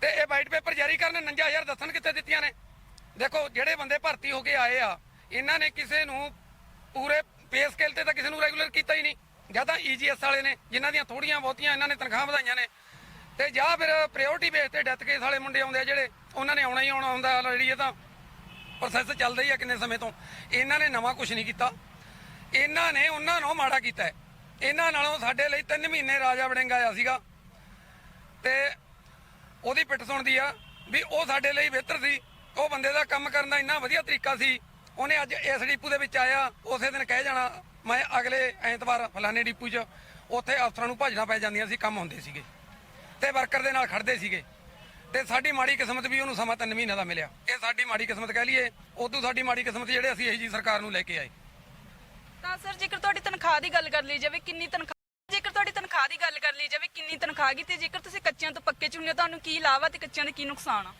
ਤੇ ਇਹ ਵਾਈਟ ਪੇਪਰ ਜਾਰੀ ਕਰਨ 59000 ਦੱਸਣ ਕਿੱਥੇ ਦਿੱਤੀਆਂ ਨੇ? ਦੇਖੋ, ਜਿਹੜੇ ਬੰਦੇ ਭਰਤੀ ਹੋ ਕੇ ਆਏ ਆ, ਇਹਨਾਂ ਨੇ ਕਿਸੇ ਨੂੰ ਪੂਰੇ ਪੇ ਸਕੇਲ ਤੇ ਤਾਂ ਕਿਸੇ ਨੂੰ ਰੈਗੂਲਰ ਕੀਤਾ ਹੀ ਨਹੀਂ। ਜਾਂ ਤਾਂ ਈਜੀਐਸ ਵਾਲੇ ਨੇ, ਜਿਨ੍ਹਾਂ ਦੀਆਂ ਥੋੜੀਆਂ ਬਹੁਤੀਆਂ ਇਹਨਾਂ ਨੇ ਤਨਖਾਹ ਵਧਾਈਆਂ ਨੇ। ਤੇ ਜਾਂ ਫਿਰ ਪ੍ਰਾਇੋਰਟੀ ਬੇਸ ਤੇ ਡੈਥ ਕੇਸ ਵਾਲੇ ਮੁੰਡੇ ਆਉਂਦੇ ਆ ਜਿਹੜੇ, ਉਹਨਾਂ ਨੇ ਆਉਣਾ ਹੀ ਆਉਣਾ ਹੁੰਦਾ ਆਲਰੇਡੀ ਇਹ ਤਾਂ ਪ੍ਰੋਸੈਸ ਚੱਲਦਾ ਹੀ ਆ ਕਿੰਨੇ ਸਮੇਂ ਤੋਂ। ਇਹਨਾਂ ਨੇ ਨਵਾਂ ਕੁਝ ਨਹੀਂ ਕੀਤਾ। ਇਹਨਾਂ ਨੇ ਉਹਨਾਂ ਨੂੰ ਮਾੜਾ ਕੀਤਾ। ਇਹਨਾਂ ਨਾਲੋਂ ਸਾਡੇ ਲਈ 3 ਮਹੀਨੇ ਰਾਜਾ ਵੜਿੰਗ ਆਇਆ ਸੀਗਾ। ਤੇ ਉਹਦੀ ਪਿੱਟ ਸੁਣਦੀ ਆ ਵੀ ਉਹ ਸਾਡੇ ਲਈ ਬਿਹਤਰ ਸੀ। ਉਹ ਬੰਦੇ ਦਾ ਕੰਮ ਕਰਨ ਦਾ ਇੰਨਾ ਵਧੀਆ ਤਰੀਕਾ ਸੀ। ਉਹਨੇ ਅੱਜ ਇਸ ਡੀਪੂ ਦੇ ਵਿੱਚ ਆਇਆ। ਉਸੇ ਦਿਨ ਕਹਿ ਜਾਣਾ, ਮੈਂ ਅਗਲੇ ਐਤਵਾਰ ਫਲਾਣੇ ਡੀਪੂ 'ਚ ਉੱਥੇ ਅਫਸਰਾਂ ਨੂੰ ਭੱਜਣਾ ਪੈ ਜਾਂਦੀਆਂ ਸੀ, ਕੰਮ ਹੁੰਦੇ ਸੀਗੇ। ਤੇ ਵਰਕਰ ਦੇ ਨਾਲ ਖੜਦੇ ਸੀਗੇ। ਤੇ ਸਾਡੀ ਮਾੜੀ ਕਿਸਮਤ ਵੀ ਉਹਨੂੰ ਸਮਾਂ ਤਿੰਨ ਮਹੀਨੇ ਦਾ ਮਿਲਿਆ। ਇਹ ਸਾਡੀ ਮਾੜੀ ਕਿਸਮਤ ਕਹਿ ਲਈਏ ਉਦੋਂ ਸਾਡੀ ਮਾੜੀ ਕਿਸਮਤ ਜਿਹੜੇ ਅਸੀਂ ਇਹੀ ਜੀ ਸਰਕਾਰ ਨੂੰ ਲੈ ਕੇ ਆਏ। ਤਾਂ ਸਰ ਜੇਕਰ ਤੁਹਾਡੀ ਤਨਖਾਹ ਦੀ ਗੱਲ ਕਰ ਲਈ ਜਾਵੇ ਕਿੰਨੀ ਤਨਖਾਹ ਜੇਕਰ ਤੁਹਾਡੀ ਤਨਖਾਹ ਦੀ ਗੱਲ ਕਰ ਲਈ ਜਾਵੇ ਕਿੰਨੀ ਤਨਖਾਹ ਗਈ ਤੇ ਜੇਕਰ ਤੁਸੀਂ ਕੱਚਿਆਂ ਤੋਂ ਪੱਕੇ ਹੋ ਤੁਹਾਨੂੰ ਕੀ ਲਾਭ ਆ ਤੇ ਕੱਚਿਆਂ ਦਾ ਕੀ ਨੁਕਸਾਨ ਆ?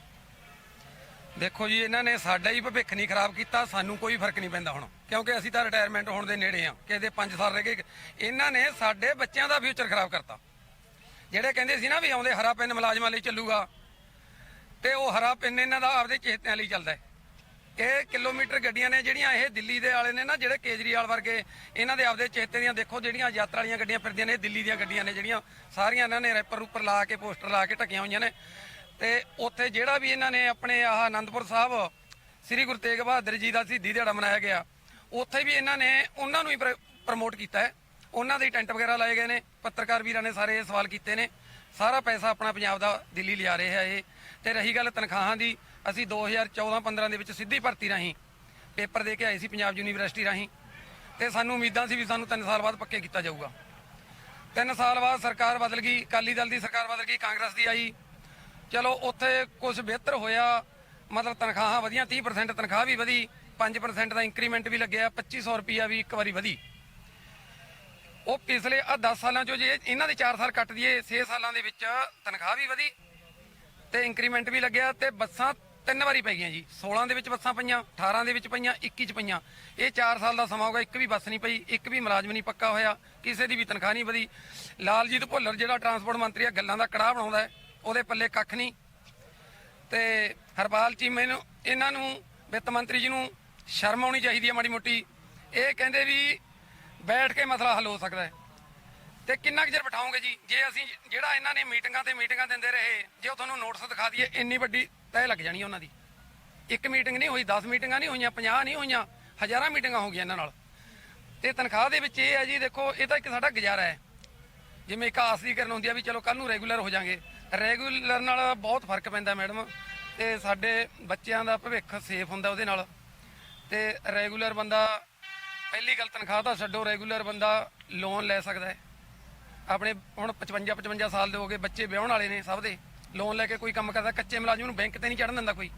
ਦੇਖੋ ਜੀ ਇਹਨਾਂ ਨੇ ਸਾਡਾ ਹੀ ਭਵਿੱਖ ਨਹੀਂ ਖਰਾਬ ਕੀਤਾ ਸਾਨੂੰ ਕੋਈ ਫ਼ਰਕ ਨਹੀਂ ਪੈਂਦਾ ਹੁਣ। ਕਿਉਂਕਿ ਅਸੀਂ ਤਾਂ ਰਿਟਾਇਰਮੈਂਟ ਹੋਣ ਦੇ ਨੇੜੇ ਆ ਕਿਸੇ ਦੇ 5 ਸਾਲ ਰਹਿ ਗਏ। ਇਹਨਾਂ ਨੇ ਸਾਡੇ ਬੱਚਿਆਂ ਦਾ ਫਿਊਚਰ ਖਰਾਬ ਕਰਤਾ। ਜਿਹੜੇ ਕਹਿੰਦੇ ਸੀ ਨਾ ਵੀ ਆਉਂਦੇ ਹਰਾ ਪੈਨ ਮੁਲਾਜ਼ਮਾਂ ਲਈ ਚੱਲੂਗਾ ਤੇ ਉਹ ਹਰਾ ਪਿੰਨ ਇਹਨਾਂ ਦਾ ਆਪਦੇ ਚੇਤਿਆਂ ਲਈ ਚੱਲਦਾ ਹੈ। ਇਹ ਕਿਲੋਮੀਟਰ ਗੱਡੀਆਂ ਨੇ ਜਿਹੜੀਆਂ ਇਹ ਦਿੱਲੀ ਦੇ ਵਾਲੇ ਨੇ ਨਾ, ਜਿਹੜੇ ਕੇਜਰੀਵਾਲ ਵਰਗੇ, ਇਹਨਾਂ ਦੇ ਆਪਦੇ ਚੇਤੇ ਦੀਆਂ ਦੇਖੋ ਜਿਹੜੀਆਂ ਯਾਤਰਾ ਵਾਲੀਆਂ ਗੱਡੀਆਂ ਫਿਰਦੀਆਂ ਨੇ, ਇਹ ਦਿੱਲੀ ਦੀਆਂ ਗੱਡੀਆਂ ਨੇ ਜਿਹੜੀਆਂ। ਸਾਰੀਆਂ ਇਹਨਾਂ ਨੇ ਰੈਪਰ ਉੱਪਰ ਲਾ ਕੇ, ਪੋਸਟਰ ਲਾ ਕੇ ਢੱਕੀਆਂ ਹੋਈਆਂ ਨੇ। ਤੇ ਉੱਥੇ ਜਿਹੜਾ ਵੀ ਇਹਨਾਂ ਨੇ ਆਪਣੇ ਆਹ ਆਨੰਦਪੁਰ ਸਾਹਿਬ, ਸ੍ਰੀ ਗੁਰੂ ਤੇਗ ਬਹਾਦਰ ਜੀ ਦਾ ਸ਼ਹੀਦੀ ਦਿਹਾੜਾ ਮਨਾਇਆ ਗਿਆ, ਉੱਥੇ ਵੀ ਇਹਨਾਂ ਨੇ ਉਹਨਾਂ ਨੂੰ ਹੀ ਪ੍ਰਮੋਟ ਕੀਤਾ ਹੈ। ਉਹਨਾਂ ਦੇ ਟੈਂਟ ਵਗੈਰਾ ਲਾਏ ਗਏ ਨੇ, ਪੱਤਰਕਾਰ ਵੀਰਾਂ ਨੇ ਸਾਰੇ ਇਹ ਸਵਾਲ ਕੀਤੇ ਨੇ। ਸਾਰਾ ਪੈਸਾ ਆਪਣਾ ਪੰਜਾਬ ਦਾ ਦਿੱਲੀ ਲਿਆ ਰਿਹਾ ਇਹ। ਤੇ ਰਹੀ ਗੱਲ ਤਨਖਾਹਾਂ ਦੀ, ਅਸੀਂ 2014-15 ਦੇ ਵਿੱਚ ਸਿੱਧੀ ਭਰਤੀ ਰਾਹੀਂ ਪੇਪਰ ਦੇ ਕੇ ਆਏ ਸੀ ਪੰਜਾਬ ਯੂਨੀਵਰਸਿਟੀ ਰਾਹੀਂ। ਤੇ ਸਾਨੂੰ ਉਮੀਦਾਂ ਸੀ ਵੀ ਸਾਨੂੰ 3 ਸਾਲ ਬਾਅਦ ਪੱਕੇ ਕੀਤਾ ਜਾਊਗਾ। 3 ਸਾਲ ਬਾਅਦ ਸਰਕਾਰ ਬਦਲ ਗਈ, ਅਕਾਲੀ ਦਲ ਦੀ ਸਰਕਾਰ ਬਦਲ ਗਈ, ਕਾਂਗਰਸ ਦੀ ਆਈ। ਚਲੋ ਉੱਥੇ ਕੁਝ ਬਿਹਤਰ ਹੋਇਆ, ਮਤਲਬ ਤਨਖਾਹਾਂ ਵਧੀਆਂ 30% ਤਨਖਾਹ ਵੀ ਵਧੀ 5% ਦਾ ਇੰਕਰੀਮੈਂਟ ਵੀ ਲੱਗਿਆ 2500 ਰੁਪਿਆ ਵੀ ਇੱਕ ਵਾਰੀ ਵਧੀ। ਉਹ ਪਿਛਲੇ ਆ 10 ਸਾਲਾਂ ਚੋਂ ਜੇ ਇਹਨਾਂ ਦੇ 4 ਸਾਲ ਕੱਟ ਦਈਏ 6 ਸਾਲਾਂ ਦੇ ਵਿੱਚ ਤਨਖਾਹ ਵੀ ਵਧੀ ਤੇ ਇੰਕਰੀਮੈਂਟ ਵੀ ਲੱਗਿਆ ਤੇ ਬੱਸਾਂ ਤਿੰਨ ਵਾਰੀ ਪੈ ਗਈਆਂ ਜੀ। 16 ਦੇ ਵਿੱਚ ਬੱਸਾਂ ਪਈਆਂ 18 ਦੇ ਵਿੱਚ ਪਈਆਂ 21 ਚ ਪਈਆਂ। ਇਹ 4 ਸਾਲ ਦਾ ਸਮਾਂ ਹੋ ਗਿਆ ਇੱਕ ਵੀ ਬੱਸ ਨਹੀਂ ਪਈ, ਇੱਕ ਵੀ ਮੁਲਾਜ਼ਮ ਨਹੀਂ ਪੱਕਾ ਹੋਇਆ, ਕਿਸੇ ਦੀ ਵੀ ਤਨਖਾਹ ਨਹੀਂ ਵਧੀ। ਲਾਲਜੀਤ ਭੁੱਲਰ ਜਿਹੜਾ ਟਰਾਂਸਪੋਰਟ ਮੰਤਰੀ ਆ, ਗੱਲਾਂ ਦਾ ਕੜਾਹ ਬਣਾਉਂਦਾ ਉਹਦੇ ਪੱਲੇ ਕੱਖ ਨਹੀਂ। ਤੇ ਹਰਪਾਲ ਚੀਮੇ ਨੂੰ ਇਹਨਾਂ ਨੂੰ ਵਿੱਤ ਮੰਤਰੀ ਜੀ ਨੂੰ ਸ਼ਰਮ ਆਉਣੀ ਚਾਹੀਦੀ ਹੈ ਮਾੜੀ ਮੋਟੀ। ਇਹ ਕਹਿੰਦੇ ਵੀ ਬੈਠ ਕੇ ਮਸਲਾ ਹੱਲ ਹੋ ਸਕਦਾ ਹੈ। ਤੇ ਕਿੰਨਾ ਕੁ ਚਿਰ ਬਿਠਾਓਗੇ ਜੀ? ਜੇ ਅਸੀਂ ਜਿਹੜਾ ਇਹਨਾਂ ਨੇ ਮੀਟਿੰਗਾਂ ਤੇ ਮੀਟਿੰਗਾਂ ਦਿੰਦੇ ਰਹੇ, ਜੇ ਉਹ ਤੁਹਾਨੂੰ ਨੋਟਿਸ ਦਿਖਾ ਦਈਏ, ਇੰਨੀ ਵੱਡੀ ਤੈਅ ਲੱਗ ਜਾਣੀ ਉਹਨਾਂ ਦੀ। ਇੱਕ ਮੀਟਿੰਗ ਨਹੀਂ ਹੋਈ 10 ਮੀਟਿੰਗਾਂ ਨਹੀਂ ਹੋਈਆਂ 50 ਨਹੀਂ ਹੋਈਆਂ, ਹਜ਼ਾਰਾਂ ਮੀਟਿੰਗਾਂ ਹੋ ਗਈਆਂ ਇਹਨਾਂ ਨਾਲ। ਤੇ ਤਨਖਾਹ ਦੇ ਵਿੱਚ ਇਹ ਹੈ ਜੀ, ਦੇਖੋ, ਇਹ ਤਾਂ ਇੱਕ ਸਾਡਾ ਗੁਜ਼ਾਰਾ ਹੈ। ਜਿਵੇਂ ਇੱਕ ਆਸ ਦੀ ਕਰਨ ਹੁੰਦੀ ਆ ਵੀ ਚਲੋ ਕੱਲ ਨੂੰ ਰੈਗੂਲਰ ਹੋ ਜਾਾਂਗੇ। ਰੈਗੂਲਰ ਨਾਲ ਬਹੁਤ ਫ਼ਰਕ ਪੈਂਦਾ ਮੈਡਮ। ਤੇ ਸਾਡੇ ਬੱਚਿਆਂ ਦਾ ਭਵਿੱਖ ਸੇਫ ਹੁੰਦਾ ਉਹਦੇ ਨਾਲ। ਤੇ ਰੈਗੂਲਰ ਬੰਦਾ ਪਹਿਲੀ ਗੱਲ ਤਨਖਾਹ ਤਾਂ ਛੱਡੋ ਰੈਗੂਲਰ ਬੰਦਾ ਲੋਨ ਲੈ ਸਕਦਾ ਹੈ। ਆਪਣੇ ਹੁਣ 55 55 ਸਾਲ ਦੇ ਹੋ ਗਏ, ਬੱਚੇ ਵਿਆਹਣ ਵਾਲੇ ਨੇ ਸਭ ਦੇ। ਲੋਨ ਲੈ ਕੇ ਕੋਈ ਕੰਮ ਕਰਦਾ, ਕੱਚੇ ਮੁਲਾਜ਼ਮ ਨੂੰ ਬੈਂਕ ਤੇ ਨਹੀਂ ਚੜਨ ਦਿੰਦਾ ਕੋਈ।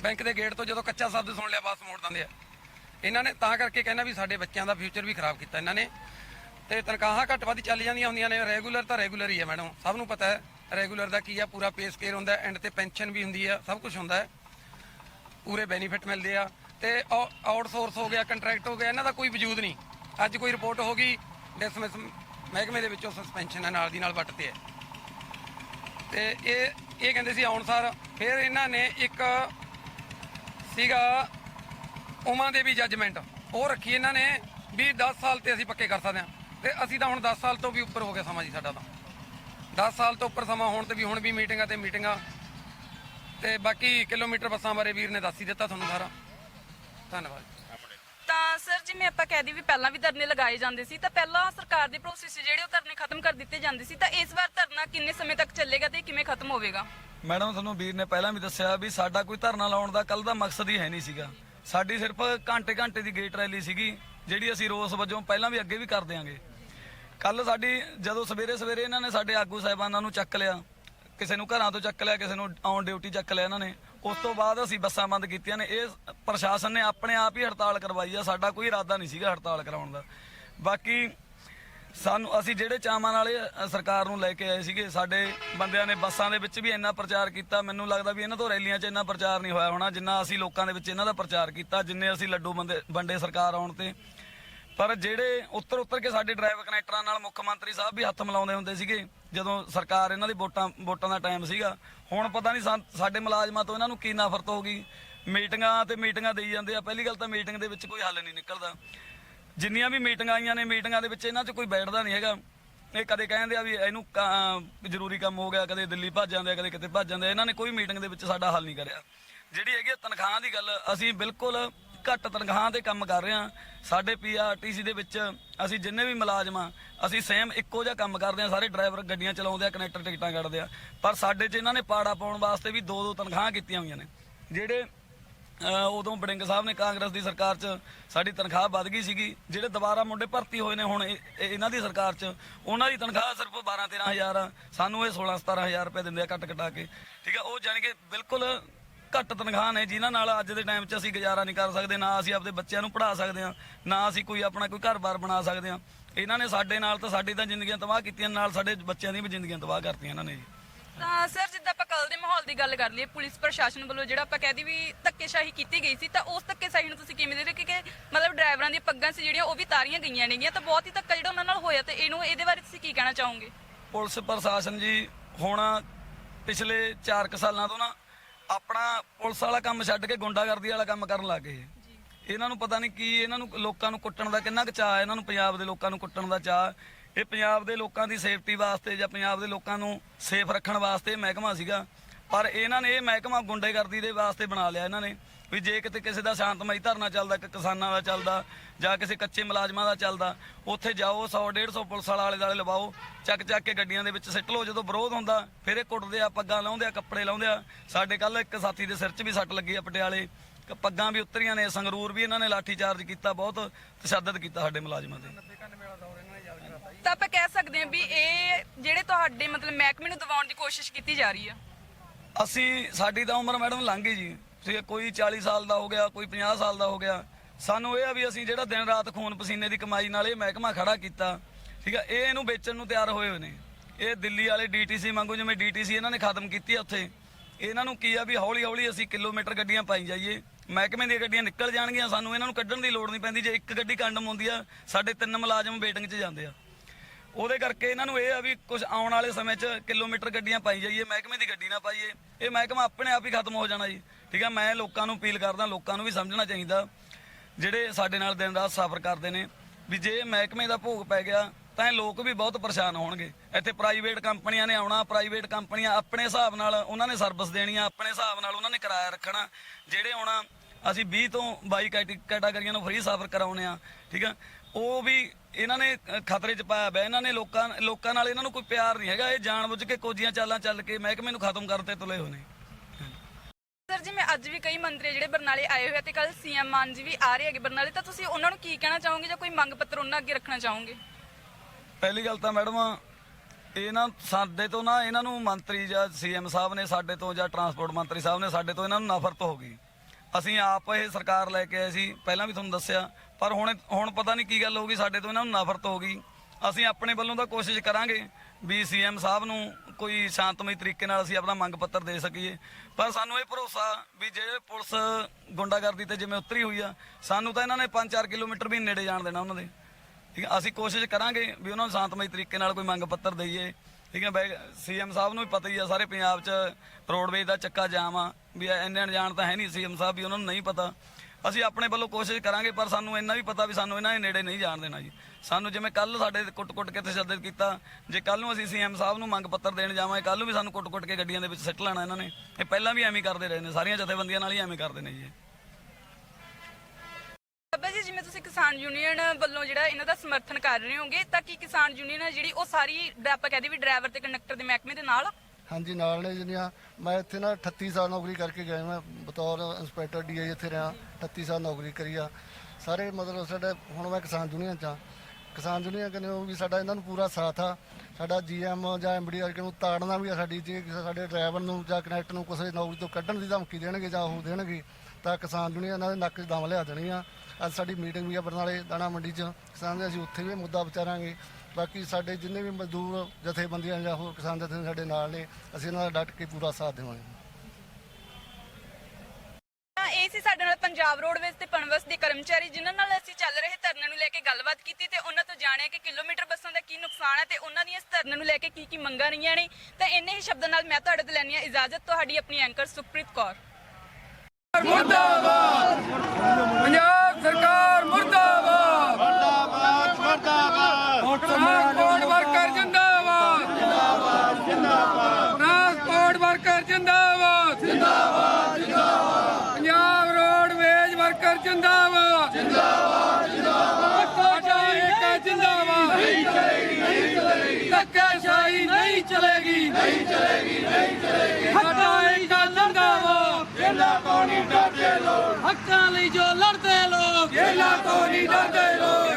ਬੈਂਕ ਦੇ ਗੇਟ ਤੋਂ ਜਦੋਂ ਕੱਚਾ ਸ਼ਬਦ ਸੁਣ ਲਿਆ, ਬਸ ਮੋੜ ਦਿੰਦੇ ਆ। ਇਹਨਾਂ ਨੇ ਤਾਂ ਕਰਕੇ ਕਹਿੰਦਾ ਵੀ ਸਾਡੇ ਬੱਚਿਆਂ ਦਾ ਫਿਊਚਰ ਵੀ ਖਰਾਬ ਕੀਤਾ ਇਹਨਾਂ ਨੇ। ਤੇ ਤਨਖਾਹਾਂ ਘੱਟ ਵੱਧ ਚੱਲ ਜਾਂਦੀਆਂ ਹੁੰਦੀਆਂ ਨੇ ਰੈਗੂਲਰ ਤਾਂ ਰੈਗੂਲਰ ਹੀ ਹੈ ਮੈਡਮ ਸਭ ਨੂੰ ਪਤਾ ਹੈ ਰੈਗੂਲਰ ਦਾ ਕੀ ਆ, ਪੂਰਾ ਪੇ ਸਕੇਲ ਹੁੰਦਾ ਐਂਡ ਤੇ ਪੈਨਸ਼ਨ ਵੀ ਹੁੰਦੀ ਆ, ਸਭ ਕੁਝ ਹੁੰਦਾ ਹੈ। ਪੂਰੇ ਬੈਨੀਫਿਟ ਮਿਲਦੇ ਆ। ਤੇ ਆਊਟਸੋਰਸ ਹੋ ਗਿਆ ਕੰਟਰੈਕਟ ਹੋ ਗਿਆ, ਇਹਨਾਂ ਦਾ ਕੋਈ ਵਜੂਦ ਨਹੀਂ। ਅੱਜ ਕੋਈ ਰਿਪੋਰਟ ਹੋ ਗਈ ਡਿਸਮਿਸ ਮਹਿਕਮੇ ਦੇ ਵਿੱਚੋਂ ਸਸਪੈਂਸ਼ਨ ਹੈ, ਨਾਲ ਦੀ ਨਾਲ ਵੱਟ ਤੇ ਹੈ। ਤੇ ਇਹ ਇਹ ਕਹਿੰਦੇ ਸੀ ਆਉਣ ਸਾਰ, ਫਿਰ ਇਹਨਾਂ ਨੇ ਇੱਕ ਸੀਗਾ ਉਮਾ ਦੇ ਵੀ ਜੱਜਮੈਂਟ ਉਹ ਰੱਖੀ ਇਹਨਾਂ ਨੇ ਵੀ 10 ਸਾਲ ਤੇ ਅਸੀਂ ਪੱਕੇ ਕਰ ਸਕਦੇ ਹਾਂ। ਤੇ ਅਸੀਂ ਤਾਂ ਹੁਣ 10 ਸਾਲ ਤੋਂ ਵੀ ਉੱਪਰ ਹੋ ਗਿਆ ਸਮਾਂ ਜੀ ਸਾਡਾ ਤਾਂ। 10 ਸਾਲ ਤੋਂ ਉੱਪਰ ਸਮਾਂ ਹੋਣ ਤੇ ਵੀ ਹੁਣ ਵੀ ਮੀਟਿੰਗਾਂ ਤੇ ਮੀਟਿੰਗਾਂ। ਤੇ ਬਾਕੀ ਕਿਲੋਮੀਟਰ ਬੱਸਾਂ ਬਾਰੇ ਵੀਰ ਨੇ ਦੱਸ ਹੀ ਦਿੱਤਾ ਤੁਹਾਨੂੰ ਸਾਰਾ। ਧੰਨਵਾਦ ਤਾਂ ਸਰ ਜਿਵੇਂ ਆਪਾਂ ਕਹਿ ਦਈਏ ਵੀ ਪਹਿਲਾਂ ਵੀ ਧਰਨੇ ਲਗਾਏ ਜਾਂਦੇ ਸੀ ਤਾਂ ਪਹਿਲਾਂ ਸਰਕਾਰ ਦੇ ਪ੍ਰੋਸੈਸ ਜਿਹੜੇ ਉਹ ਧਰਨੇ ਖਤਮ ਕਰ ਦਿੱਤੇ ਜਾਂਦੇ ਸੀ ਤਾਂ ਇਸ ਵਾਰ ਧਰਨਾ ਕਿੰਨੇ ਸਮੇਂ ਤੱਕ ਚੱਲੇਗਾ ਤੇ ਕਿਵੇਂ ਖਤਮ ਹੋਵੇਗਾ? ਮੈਡਮ ਤੁਹਾਨੂੰ ਵੀਰ ਨੇ ਪਹਿਲਾਂ ਵੀ ਦੱਸਿਆ ਵੀ ਸਾਡਾ ਕੋਈ ਧਰਨਾ ਲਾਉਣ ਦਾ ਕੱਲ ਦਾ ਮਕਸਦ ਹੀ ਹੈ ਨਹੀਂ ਸੀਗਾ। ਸਾਡੀ ਸਿਰਫ ਘੰਟੇ ਘੰਟੇ ਦੀ ਗੇਟ ਰੈਲੀ ਸੀਗੀ ਜਿਹੜੀ ਅਸੀਂ ਰੋਸ ਵਜੋਂ ਪਹਿਲਾਂ ਵੀ ਅੱਗੇ ਵੀ ਕਰ ਦਿਆਂਗੇ। ਕੱਲ ਸਾਡੀ ਜਦੋਂ ਸਵੇਰੇ ਸਵੇਰੇ ਇਹਨਾਂ ਨੇ ਸਾਡੇ ਆਗੂ ਸਾਹਿਬਾਨਾਂ ਨੂੰ ਚੱਕ ਲਿਆ ਕਿਸੇ ਨੂੰ ਘਰਾਂ ਤੋਂ ਚੱਕ ਲਿਆ ਕਿਸੇ ਨੂੰ ਔਨ ਡਿਊਟੀ ਚੱਕ ਲਿਆ ਇਹਨਾਂ ਨੇ ਉਸ ਤੋਂ ਬਾਅਦ ਅਸੀਂ ਬੱਸਾਂ ਬੰਦ ਕੀਤੀਆਂ ਨੇ। ਇਹ ਪ੍ਰਸ਼ਾਸਨ ਨੇ ਆਪਣੇ ਆਪ ਹੀ ਹੜਤਾਲ ਕਰਵਾਈ ਆ। ਸਾਡਾ ਕੋਈ ਇਰਾਦਾ ਨਹੀਂ ਸੀਗਾ ਹੜਤਾਲ ਕਰਾਉਣ ਦਾ। ਬਾਕੀ ਸਾਨੂੰ, ਅਸੀਂ ਜਿਹੜੇ ਚਾਵਾਂ ਨਾਲ ਸਰਕਾਰ ਨੂੰ ਲੈ ਕੇ ਆਏ ਸੀਗੇ, ਸਾਡੇ ਬੰਦਿਆਂ ਨੇ ਬੱਸਾਂ ਦੇ ਵਿੱਚ ਵੀ ਇੰਨਾ ਪ੍ਰਚਾਰ ਕੀਤਾ। ਮੈਨੂੰ ਲੱਗਦਾ ਵੀ ਇਹਨਾਂ ਤੋਂ ਰੈਲੀਆਂ 'ਚ ਇੰਨਾ ਪ੍ਰਚਾਰ ਨਹੀਂ ਹੋਇਆ ਹੋਣਾ, ਜਿੰਨਾ ਅਸੀਂ ਲੋਕਾਂ ਦੇ ਵਿੱਚ ਇਹਨਾਂ ਦਾ ਪ੍ਰਚਾਰ ਕੀਤਾ, ਜਿੰਨੇ ਅਸੀਂ ਲੱਡੂ ਬੰਦੇ, ਵੰਡੇ ਸਰਕਾਰ ਆਉਣ ਤੇ। ਪਰ ਜਿਹੜੇ ਉੱਤਰ ਉੱਤਰ ਕੇ ਸਾਡੇ ਡਰਾਈਵਰ ਕਨੈਕਟਰਾਂ ਨਾਲ ਮੁੱਖ ਮੰਤਰੀ ਸਾਹਿਬ ਵੀ ਹੱਥ ਮਿਲਾਉਂਦੇ ਹੁੰਦੇ ਸੀਗੇ ਜਦੋਂ ਸਰਕਾਰ ਇਹਨਾਂ ਦੀ ਵੋਟਾਂ ਵੋਟਾਂ ਦਾ ਟਾਈਮ ਸੀਗਾ, ਹੁਣ ਪਤਾ ਨਹੀਂ ਸਾ- ਸਾਡੇ ਮੁਲਾਜ਼ਮਾਂ ਤੋਂ ਇਹਨਾਂ ਨੂੰ ਕੀ ਨਫ਼ਰਤ ਹੋ ਗਈ। ਮੀਟਿੰਗਾਂ ਤੇ ਮੀਟਿੰਗਾਂ ਦੇਈ ਜਾਂਦੇ ਆ। ਪਹਿਲੀ ਗੱਲ ਤਾਂ ਮੀਟਿੰਗ ਦੇ ਵਿੱਚ ਕੋਈ ਹੱਲ ਨਹੀਂ ਨਿਕਲਦਾ। ਜਿੰਨੀਆਂ ਵੀ ਮੀਟਿੰਗਾਂ ਆਈਆਂ ਨੇ, ਮੀਟਿੰਗਾਂ ਦੇ ਵਿੱਚ ਇਹਨਾਂ 'ਚ ਕੋਈ ਬੈਠਦਾ ਨਹੀਂ ਹੈਗਾ। ਇਹ ਕਦੇ ਕਹਿੰਦੇ ਆ ਵੀ ਇਹਨੂੰ ਕ- ਜ਼ਰੂਰੀ ਕੰਮ ਹੋ ਗਿਆ, ਕਦੇ ਦਿੱਲੀ ਭੱਜ ਜਾਂਦੇ ਆ, ਕਦੇ ਕਿਤੇ ਭੱਜ ਜਾਂਦੇ ਇਹਨਾਂ ਨੇ ਕੋਈ ਮੀਟਿੰਗ ਦੇ ਵਿੱਚ ਸਾਡਾ ਹੱਲ ਨਹੀਂ ਕਰਿਆ। ਜਿਹੜੀ ਹੈਗੀ ਆ ਤਨਖਾਹ ਦੀ ਗੱਲ, ਅਸੀਂ ਬਿਲਕੁਲ ਘੱਟ ਤਨਖਾਹਾਂ ਤੇ ਕੰਮ ਕਰ ਰਹੇ ਹਾਂ। ਸਾਡੇ ਪੀਆਰਟੀਸੀ ਦੇ ਵਿੱਚ ਅਸੀਂ ਜਿੰਨੇ ਵੀ ਮੁਲਾਜ਼ਮ ਆ ਅਸੀਂ ਸੇਮ ਇੱਕੋ ਜਿਹਾ ਕੰਮ ਕਰਦੇ ਆ ਸਾਰੇ ਡਰਾਈਵਰ ਗੱਡੀਆਂ ਚਲਾਉਂਦੇ ਆ, ਕਨੈਕਟਰ ਟਿਕਟਾਂ ਕੱਢਦੇ ਆ। ਪਰ ਸਾਡੇ 'ਚ ਇਹਨਾਂ ਨੇ ਪਾੜਾ ਪਾਉਣ ਵਾਸਤੇ ਵੀ ਦੋ ਦੋ ਤਨਖਾਹਾਂ ਕੀਤੀਆਂ ਹੋਈਆਂ ਨੇ। ਜਿਹੜੇ ਉਦੋਂ ਬੜਿੰਗ ਸਾਹਿਬ ਨੇ ਕਾਂਗਰਸ ਦੀ ਸਰਕਾਰ 'ਚ ਸਾਡੀ ਤਨਖਾਹ ਵੱਧ ਗਈ ਸੀਗੀ, ਜਿਹੜੇ ਦੁਬਾਰਾ ਮੁੰਡੇ ਭਰਤੀ ਹੋਏ ਨੇ ਹੁਣ ਇਹਨਾਂ ਦੀ ਸਰਕਾਰ 'ਚ, ਉਹਨਾਂ ਦੀ ਤਨਖਾਹ ਸਿਰਫ 12 13000 ਆ। ਸਾਨੂੰ ਇਹ 16 17000 ਰੁਪਏ ਦਿੰਦੇ ਆ ਘੱਟ ਘਟਾ ਕੇ। ਠੀਕ ਆ, ਉਹ ਜਾਣੀ ਕਿ ਬਿਲਕੁਲ ਘੱਟ ਤਨਖਾਹ ਨੇ ਜਿਨ੍ਹਾਂ ਨਾਲ ਅੱਜ ਦੇ ਟਾਈਮ 'ਚ ਅਸੀਂ ਗੁਜ਼ਾਰਾ ਨਹੀਂ ਕਰ ਸਕਦੇ ਨਾ ਅਸੀਂ ਆਪਣੇ ਬੱਚਿਆਂ ਨੂੰ ਪੜ੍ਹਾ ਸਕਦੇ ਹਾਂ ਨਾ ਅਸੀਂ ਕੋਈ ਆਪਣਾ ਕੋਈ ਘਰ-ਬਾਰ ਬਣਾ ਸਕਦੇ ਹਾਂ। ਇਹਨਾਂ ਨੇ ਸਾਡੇ ਨਾਲ ਤਾਂ ਸਾਡੀ ਤਾਂ ਜ਼ਿੰਦਗੀਆਂ ਤਬਾਹ ਕੀਤੀਆਂ ਨਾਲ ਸਾਡੇ ਬੱਚਿਆਂ ਦੀ ਵੀ ਜ਼ਿੰਦਗੀਆਂ ਤਬਾਹ ਕਰਤੀਆਂ ਇਹਨਾਂ ਨੇ ਜੀ। ਤਾਂ ਸਰ ਜਿੱਦਾਂ ਆਪਾਂ ਕੱਲ ਦੇ ਮਾਹੌਲ ਦੀ ਗੱਲ ਕਰ ਲਈਏ ਪੁਲਿਸ ਪ੍ਰਸ਼ਾਸਨ ਵੱਲੋਂ ਜਿਹੜਾ ਆਪਾਂ ਕਹਿ ਦੀ ਵੀ ਧੱਕੇਸ਼ਾਹੀ ਕੀਤੀ ਗਈ ਸੀ ਤਾਂ ਉਸ ਧੱਕੇਸ਼ਾਹੀ ਨੂੰ ਤੁਸੀਂ ਕਿਵੇਂ ਦੇ ਰਹੇ ਹੋ? ਕਿ ਮਤਲਬ ਡਰਾਈਵਰਾਂ ਦੀਆਂ ਪੱਗਾਂ ਸੀ ਜਿਹੜੀਆਂ ਉਹ ਵੀ ਤਾਰੀਆਂ ਗਈਆਂ ਨੇਗੀਆਂ ਤਾਂ ਬਹੁਤ ਹੀ ਧੱਕਾ ਜਿਹੜਾ ਉਹਨਾਂ ਨਾਲ ਹੋਇਆ ਤੇ ਇਹਨੂੰ ਇਹਦੇ ਬਾਰੇ ਤੁਸੀਂ ਕੀ ਕਹਿਣਾ ਚਾਹੋਗੇ? ਪੁਲਿਸ ਪ੍ਰਸ਼ਾਸਨ ਜੀ ਹੁਣ ਪਿਛਲੇ 4 ਸਾਲਾਂ ਤੋਂ ਨਾ ਆਪਣਾ ਪੁਲਿਸ ਵਾਲਾ ਕੰਮ ਛੱਡ ਕੇ ਗੁੰਡਾਗਰਦੀ ਵਾਲਾ ਕੰਮ ਕਰਨ ਲੱਗ ਗਏ। ਇਹਨਾਂ ਨੂੰ ਪਤਾ ਨਹੀਂ ਕੀ ਇਹਨਾਂ ਨੂੰ ਲੋਕਾਂ ਨੂੰ ਕੁੱਟਣ ਦਾ ਕਿੰਨਾ ਕੁ ਚਾਹ ਹੈ ਇਹਨਾਂ ਨੂੰ ਪੰਜਾਬ ਦੇ ਲੋਕਾਂ ਨੂੰ ਕੁੱਟਣ ਦਾ ਚਾਹ ਇਹ ਪੰਜਾਬ ਦੇ ਲੋਕਾਂ ਦੀ ਸੇਫਟੀ ਵਾਸਤੇ ਜਾਂ ਪੰਜਾਬ ਦੇ ਲੋਕਾਂ ਨੂੰ ਸੇਫ ਰੱਖਣ ਵਾਸਤੇ ਮਹਿਕਮਾ ਸੀਗਾ। ਪਰ ਇਹਨਾਂ ਨੇ ਇਹ ਮਹਿਕਮਾ ਗੁੰਡੇਗਰਦੀ ਦੇ ਵਾਸਤੇ ਬਣਾ ਲਿਆ ਇਹਨਾਂ ਨੇ। ਵੀ ਜੇ ਕਿਤੇ ਕਿਸੇ ਦਾ ਸ਼ਾਂਤਮਈ ਧਰਨਾ ਚੱਲਦਾ ਕਿ ਕਿਸਾਨਾਂ ਦਾ ਚੱਲਦਾ ਜਾਂ ਕਿਸੇ ਕੱਚੇ ਮੁਲਾਜ਼ਮਾਂ ਦਾ ਚੱਲਦਾ ਉੱਥੇ ਜਾਓ 100 150 ਪੁਲਿਸ ਵਾਲਾ ਆਲੇ ਦਾਲੇ ਲਵਾਓ ਚੱਕ ਚੱਕ ਕੇ ਗੱਡੀਆਂ ਦੇ ਵਿੱਚ ਸਿੱਟ ਲਓ ਜਦੋਂ ਵਿਰੋਧ ਹੁੰਦਾ ਫਿਰ ਇਹ ਕੁੱਟਦੇ ਆ ਪੱਗਾਂ ਲਾਉਂਦੇ ਆ ਕੱਪੜੇ ਲਾਉਂਦੇ ਆ। ਸਾਡੇ ਕੱਲ ਇੱਕ ਸਾਥੀ ਦੇ ਸਿਰ 'ਚ ਵੀ ਸੱਟ ਲੱਗੀ ਆ ਪਟਿਆਲੇ। ਪੱਗਾਂ ਵੀ ਉਤਰੀਆਂ ਨੇ ਸੰਗਰੂਰ ਵੀ ਇਹਨਾਂ ਨੇ ਲਾਠੀ ਚਾਰਜ ਕੀਤਾ ਬਹੁਤ ਤਸ਼ੱਦਦ ਕੀਤਾ ਸਾਡੇ ਮੁਲਾਜ਼ਮਾਂ ਤੇ। ਤਾਂ ਆਪਾਂ ਕਹਿ ਸਕਦੇ ਹਾਂ ਵੀ ਇਹ ਜਿਹੜੇ ਤੁਹਾਡੇ ਮਤਲਬ ਮਹਿਕਮੇ ਨੂੰ ਦਬਾਉਣ ਦੀ ਕੋਸ਼ਿਸ਼ ਕੀਤੀ ਜਾ ਰਹੀ ਆ। ਅਸੀਂ ਸਾਡੀ ਤਾਂ ਉਮਰ ਮੈਡਮ ਲੰਘ ਗਈ ਜੀ। ਤੇ ਕੋਈ 40 ਸਾਲ ਦਾ ਹੋ ਗਿਆ, ਕੋਈ 50 ਸਾਲ ਦਾ ਹੋ ਗਿਆ। ਸਾਨੂੰ ਇਹ ਆ ਵੀ ਅਸੀਂ ਜਿਹੜਾ ਦਿਨ ਰਾਤ ਖੂਨ ਪਸੀਨੇ ਦੀ ਕਮਾਈ ਨਾਲ ਇਹ ਮਹਿਕਮਾ ਖੜਾ ਕੀਤਾ, ਠੀਕ ਆ ਇਹ ਇਹਨੂੰ ਵੇਚਣ ਨੂੰ ਤਿਆਰ ਹੋਏ ਹੋਏ ਨੇ। ਇਹ ਦਿੱਲੀ ਵਾਲੇ ਡੀਟੀਸੀ ਵਾਂਗੂ, ਜਿਵੇਂ ਡੀਟੀਸੀ ਇਹਨਾਂ ਨੇ ਖਤਮ ਕੀਤੀ ਆ ਉੱਥੇ, ਇਹਨਾਂ ਨੂੰ ਕੀ ਆ ਵੀ ਹੌਲੀ ਹੌਲੀ ਅਸੀਂ ਕਿਲੋਮੀਟਰ ਗੱਡੀਆਂ ਪਾਈ ਜਾਈਏ। ਮਹਿਕਮੇ ਦੀਆਂ ਗੱਡੀਆਂ ਨਿਕਲ ਜਾਣਗੀਆਂ, ਸਾਨੂੰ ਇਹਨਾਂ ਨੂੰ ਕੱਢਣ ਦੀ ਲੋੜ ਨਹੀਂ ਪੈਂਦੀ, ਜੇ ਇੱਕ ਗੱਡੀ ਕੰਡਮ ਹੁੰਦੀ ਆ, ਸਾਡੇ ਤਿੰਨ ਮੁਲਾਜ਼ਮ ਵੇਟਿੰਗ 'ਚ ਜਾਂਦੇ ਆ। ਉਹਦੇ ਕਰਕੇ ਇਹਨਾਂ ਨੂੰ ਇਹ ਆ ਵੀ ਕੁਝ ਆਉਣ ਵਾਲੇ ਸਮੇਂ 'ਚ ਕਿਲੋਮੀਟਰ ਗੱਡੀਆਂ ਪਾਈ ਜਾਈਏ, ਮਹਿਕਮੇ ਦੀ ਗੱਡੀ ਨਾ ਪਾਈਏ। ਇਹ ਮਹਿਕਮਾ ਆਪਣੇ ਆਪ ਹੀ ਖਤਮ ਹੋ ਜਾਣਾ ਜੀ। ਠੀਕ ਹੈ ਮੈਂ ਲੋਕਾਂ ਨੂੰ ਅਪੀਲ ਕਰਦਾ, ਲੋਕਾਂ ਨੂੰ ਵੀ ਸਮਝਣਾ ਚਾਹੀਦਾ, ਜਿਹੜੇ ਸਾਡੇ ਨਾਲ ਦਿਨ ਰਾਤ ਸਫ਼ਰ ਕਰਦੇ ਨੇ, ਵੀ ਜੇ ਮਹਿਕਮੇ ਦਾ ਭੋਗ ਪੈ ਗਿਆ, ਤਾਂ ਇਹ ਲੋਕ ਵੀ ਬਹੁਤ ਪਰੇਸ਼ਾਨ ਹੋਣਗੇ। ਇੱਥੇ ਪ੍ਰਾਈਵੇਟ ਕੰਪਨੀਆਂ ਨੇ ਆਉਣਾ ਪ੍ਰਾਈਵੇਟ ਕੰਪਨੀਆਂ ਆਪਣੇ ਹਿਸਾਬ ਨਾਲ ਉਹਨਾਂ ਨੇ ਸਰਵਿਸ ਦੇਣੀ ਆ, ਆਪਣੇ ਹਿਸਾਬ ਨਾਲ ਉਹਨਾਂ ਨੇ ਕਿਰਾਇਆ ਰੱਖਣਾ, ਜਿਹੜੇ ਆਉਣਾ ਅਸੀਂ 20 ਤੋਂ 22 ਕੈਟੇ- ਕੈਟਾਗਰੀਆਂ ਨੂੰ ਫ੍ਰੀ ਸਫ਼ਰ ਕਰਾਉਣੇ ਆ, ਠੀਕ ਆ, ਉਹ ਵੀ ਇਹਨਾਂ ਨੇ ਖਤਰੇ 'ਚ ਪਾਇਆ ਪਿਆ, ਇਹਨਾਂ ਨੇ ਲੋਕਾਂ ਲੋਕਾਂ ਨਾਲ ਇਹਨਾਂ ਨੂੰ ਕੋਈ ਪਿਆਰ ਨਹੀਂ ਹੈਗਾ, ਇਹ ਜਾਣਬੁੱਝ ਕੇ ਕੋਜੀਆਂ ਚਾਲਾਂ ਚੱਲ ਕੇ ਮਹਿਕਮੇ ਨੂੰ ਖਤਮ ਕਰਤੇ ਤੁਲੇ ਹੋਏ ਨੇ। ਸਰ ਜਿਵੇਂ ਅੱਜ ਵੀ ਕਈ ਮੰਤਰੀ ਜਿਹੜੇ ਬਰਨਾਲੇ ਆਏ ਹੋਏ ਤੇ ਕੱਲ ਸੀਐਮ ਮਾਨ ਜੀ ਵੀ ਆ ਰਹੇ ਹੈਗੇ ਬਰਨਾਲੇ। ਤਾਂ ਤੁਸੀਂ ਉਹਨਾਂ ਨੂੰ ਕੀ ਕਹਿਣਾ ਚਾਹੋਗੇ ਜਾਂ ਕੋਈ ਮੰਗ ਪੱਤਰ ਉਹਨਾਂ ਅੱਗੇ ਰੱਖਣਾ ਚਾਹੋਗੇ? ਪਹਿਲੀ ਗੱਲ ਤਾਂ ਮੈਡਮ, ਇਹ ਸਾਡੇ ਤੋਂ ਨਾ ਇਹਨਾਂ ਨੂੰ ਮੰਤਰੀ ਜਾਂ ਸੀਐਮ ਸਾਹਿਬ ਨੇ ਸਾਡੇ ਤੋਂ ਜਾਂ ਟਰਾਂਸਪੋਰਟ ਮੰਤਰੀ ਸਾਹਿਬ ਨੇ ਸਾਡੇ ਤੋਂ ਇਹਨਾਂ ਨੂੰ ਨਫ਼ਰਤ ਹੋ ਗਈ। ਅਸੀਂ ਆਪ ਇਹ ਸਰਕਾਰ ਲੈ ਕੇ ਆਏ ਸੀ, ਪਹਿਲਾਂ ਵੀ ਤੁਹਾਨੂੰ ਦੱਸਿਆ, ਪਰ ਹੁਣ ਹੁਣ ਪਤਾ ਨਹੀਂ ਕੀ ਗੱਲ ਹੋ ਗਈ, ਸਾਡੇ ਤੋਂ ਇਹਨਾਂ ਨੂੰ ਨਫ਼ਰਤ ਹੋ ਗਈ। ਅਸੀਂ ਆਪਣੇ ਵੱਲੋਂ ਤਾਂ ਕੋਸ਼ਿਸ਼ ਕਰਾਂਗੇ ਵੀ ਸੀਐਮ ਸਾਹਿਬ ਨੂੰ ਕੋਈ ਸ਼ਾਂਤਮਈ ਤਰੀਕੇ ਨਾਲ ਅਸੀਂ ਆਪਣਾ ਮੰਗ ਪੱਤਰ ਦੇ ਸਕੀਏ। ਪਰ ਸਾਨੂੰ ਇਹ ਭਰੋਸਾ ਵੀ ਜੇ ਪੁਲਿਸ ਗੁੰਡਾਗਰਦੀ ਤੇ ਜਿਵੇਂ ਉਤਰੀ ਹੋਈ ਆ, ਸਾਨੂੰ ਤਾਂ ਇਹਨਾਂ ਨੇ 5-4 ਕਿਲੋਮੀਟਰ ਵੀ ਨੇੜੇ ਜਾਣ ਦੇਣਾ ਉਹਨਾਂ ਦੇ। ਠੀਕ ਹੈ ਅਸੀਂ ਕੋਸ਼ਿਸ਼ ਕਰਾਂਗੇ ਵੀ ਉਹਨਾਂ ਨੂੰ ਸ਼ਾਂਤਮਈ ਤਰੀਕੇ ਨਾਲ ਕੋਈ ਮੰਗ ਪੱਤਰ ਦਈਏ। ਠੀਕ ਹੈ ਬਈ ਸੀਐਮ ਸਾਹਿਬ ਨੂੰ ਵੀ ਪਤਾ ਹੀ ਆ, ਸਾਰੇ ਪੰਜਾਬ 'ਚ ਰੋਡਵੇਜ ਦਾ ਚੱਕਾ ਜਾਮ ਆ, ਵੀ ਇੰਨੇ ਅਣਜਾਣ ਤਾਂ ਹੈ ਨਹੀਂ ਸੀਐਮ ਸਾਹਿਬ ਵੀ ਉਹਨਾਂ ਨੂੰ ਨਹੀਂ ਪਤਾ। ਅਸੀਂ ਆਪਣੇ ਵੱਲੋਂ ਕੋਸ਼ਿਸ਼ ਕਰਾਂਗੇ, ਪਰ ਸਾਨੂੰ ਇੰਨਾ ਵੀ ਪਤਾ ਵੀ ਸਾਨੂੰ ਇਹਨਾਂ ਦੇ ਨੇੜੇ ਨਹੀਂ ਜਾਣ ਦੇਣਾ ਜੀ। ਸਾਨੂੰ ਜਿਵੇਂ ਕੱਲ ਸਾਡੇ ਕੁੱਟ-ਕੁੱਟ ਕੇ ਤਸ਼ੱਦਦ ਕੀਤਾ, ਜੇ ਕੱਲ ਨੂੰ ਅਸੀਂ ਸੀਐਮ ਸਾਹਿਬ ਨੂੰ ਮੰਗ ਪੱਤਰ ਦੇਣ ਜਾਵਾਂਗੇ ਕੱਲ ਨੂੰ ਵੀ ਸਾਨੂੰ ਕੁੱਟ-ਕੁੱਟ ਕੇ ਗੱਡੀਆਂ ਦੇ ਵਿੱਚ ਸਿੱਟ ਲੈਣਾ ਇਹਨਾਂ ਨੇ। ਇਹ ਪਹਿਲਾਂ ਵੀ ਐਵੇਂ ਕਰਦੇ ਰਹੇ ਨੇ, ਸਾਰੀਆਂ ਜਥੇਬੰਦੀਆਂ ਨਾਲ ਹੀ ਐਵੇਂ ਕਰਦੇ ਨੇ ਜੀ ਬਾਬਾ ਜੀ, ਜਿਵੇਂ ਤੁਸੀਂ ਕਿਸਾਨ ਯੂਨੀਅਨ ਵੱਲੋਂ ਜਿਹੜਾ ਇਹਨਾਂ ਦਾ ਸਮਰਥਨ ਕਰ ਰਹੇ ਹੋਗੇ, ਤਾਂ ਕੀ ਕਿਸਾਨ ਯੂਨੀਅਨ ਹੈ ਜਿਹੜੀ ਉਹ ਸਾਰੀ ਆਪਾਂ ਕਹਦੇ ਵੀ ਡਰਾਈਵਰ ਤੇ ਕੰਡਕਟਰ ਦੇ ਮਹਿਕਮੇ ਦੇ ਨਾਲ ਹਾਂਜੀ, ਨਾਲ ਨੇ ਜਿਹੜੀਆਂ, ਮੈਂ ਇੱਥੇ ਨਾ 38 ਸਾਲ ਨੌਕਰੀ ਕਰਕੇ ਗਿਆ ਮੈਂ ਬਤੌਰ ਇੰਸਪੈਕਟਰ ਡੀਆਈ ਇੱਥੇ ਰਿਹਾ 38 ਸਾਲ ਨੌਕਰੀ ਕਰੀ ਆ। ਸਾਰੇ ਮਤਲਬ ਸਾਡੇ, ਹੁਣ ਮੈਂ ਕਿਸਾਨ ਯੂਨੀਅਨ ਚ ਆ। ਕਿਸਾਨ ਯੂਨੀਅਨ ਕਹਿੰਦੇ ਉਹ ਵੀ ਸਾਡਾ ਇਹਨਾਂ ਨੂੰ ਪੂਰਾ ਸਾਥ ਆ। ਸਾਡਾ ਜੀਐਮ ਜਾਂ ਐਮਡੀ ਆਰ ਨੂੰ ਤਾੜਨਾ ਵੀ ਆ ਸਾਡੀ, ਜੇ ਸਾਡੇ ਡਰਾਈਵਰ ਨੂੰ ਜਾਂ ਕਨੈਕਟਰ ਨੂੰ ਕਿਸੇ ਨੌਕਰੀ ਤੋਂ ਕੱਢਣ ਦੀ ਧਮਕੀ ਦੇਣਗੇ ਜਾਂ ਉਹ ਦੇਣਗੇ, ਤਾਂ ਕਿਸਾਨ ਯੂਨੀਅਨ ਇਹਨਾਂ ਦੇ ਨੱਕ 'ਚ ਦਮ ਲਿਆ ਦੇਣੀ ਆ ਅੱਜ ਸਾਡੀ ਮੀਟਿੰਗ ਵੀ ਆ ਬਰਨਾਲੇ ਦਾਣਾ ਮੰਡੀ 'ਚ। ਕਿਸਾਨ ਦੇ ਅਸੀਂ ਉੱਥੇ ਵੀ ਮੁੱਦਾ ਵਿਚਾਰਾਂਗੇ। ਬਾਕੀ ਸਾਡੇ ਜਿੰਨੇ ਵੀ ਮਜ਼ਦੂਰ ਜਥੇਬੰਦੀਆਂ ਜਾਂ ਹੋਰ ਕਿਸਾਨ ਜਥੇ ਸਾਡੇ ਨਾਲ ਨੇ ਅਸੀਂ ਇਹਨਾਂ ਦਾ ਡਟ ਕੇ ਪੂਰਾ ਸਾਥ ਦੇਵਾਂਗੇ। ਇਹ ਸੀ ਸਾਡੇ ਨਾਲ ਪੰਜਾਬ ਰੋਡਵੇਜ਼ ਤੇ ਪਨਬਸ ਦੇ ਕਰਮਚਾਰੀ ਜਿਨ੍ਹਾਂ ਨਾਲ ਅਸੀਂ ਚੱਲ ਰਹੇ ਧਰਨੇ ਨੂੰ ਲੈ ਕੇ ਗੱਲਬਾਤ ਕੀਤੀ ਤੇ ਉਹਨਾਂ ਤੋਂ ਜਾਣਿਆ ਕਿ ਕਿਲੋਮੀਟਰ ਬੱਸਾਂ ਦਾ ਕੀ ਨੁਕਸਾਨ ਹੈ ਤੇ ਉਹਨਾਂ ਦੀਆਂ ਇਸ ਧਰਨੇ ਨੂੰ ਲੈ ਕੇ ਕੀ ਕੀ ਮੰਗਾਂ ਰਹੀਆਂ ਨੇ। ਤਾਂ ਇੰਨੇ ਹੀ ਸ਼ਬਦਾਂ ਨਾਲ ਮੈਂ ਤੁਹਾਡੇ ਤੋਂ ਲੈਣੀ ਆ ਇਜਾਜ਼ਤ ਤੁਹਾਡੀ ਆਪਣੀ anchor Sukhpreet Kaur. Punjab Dante Lord.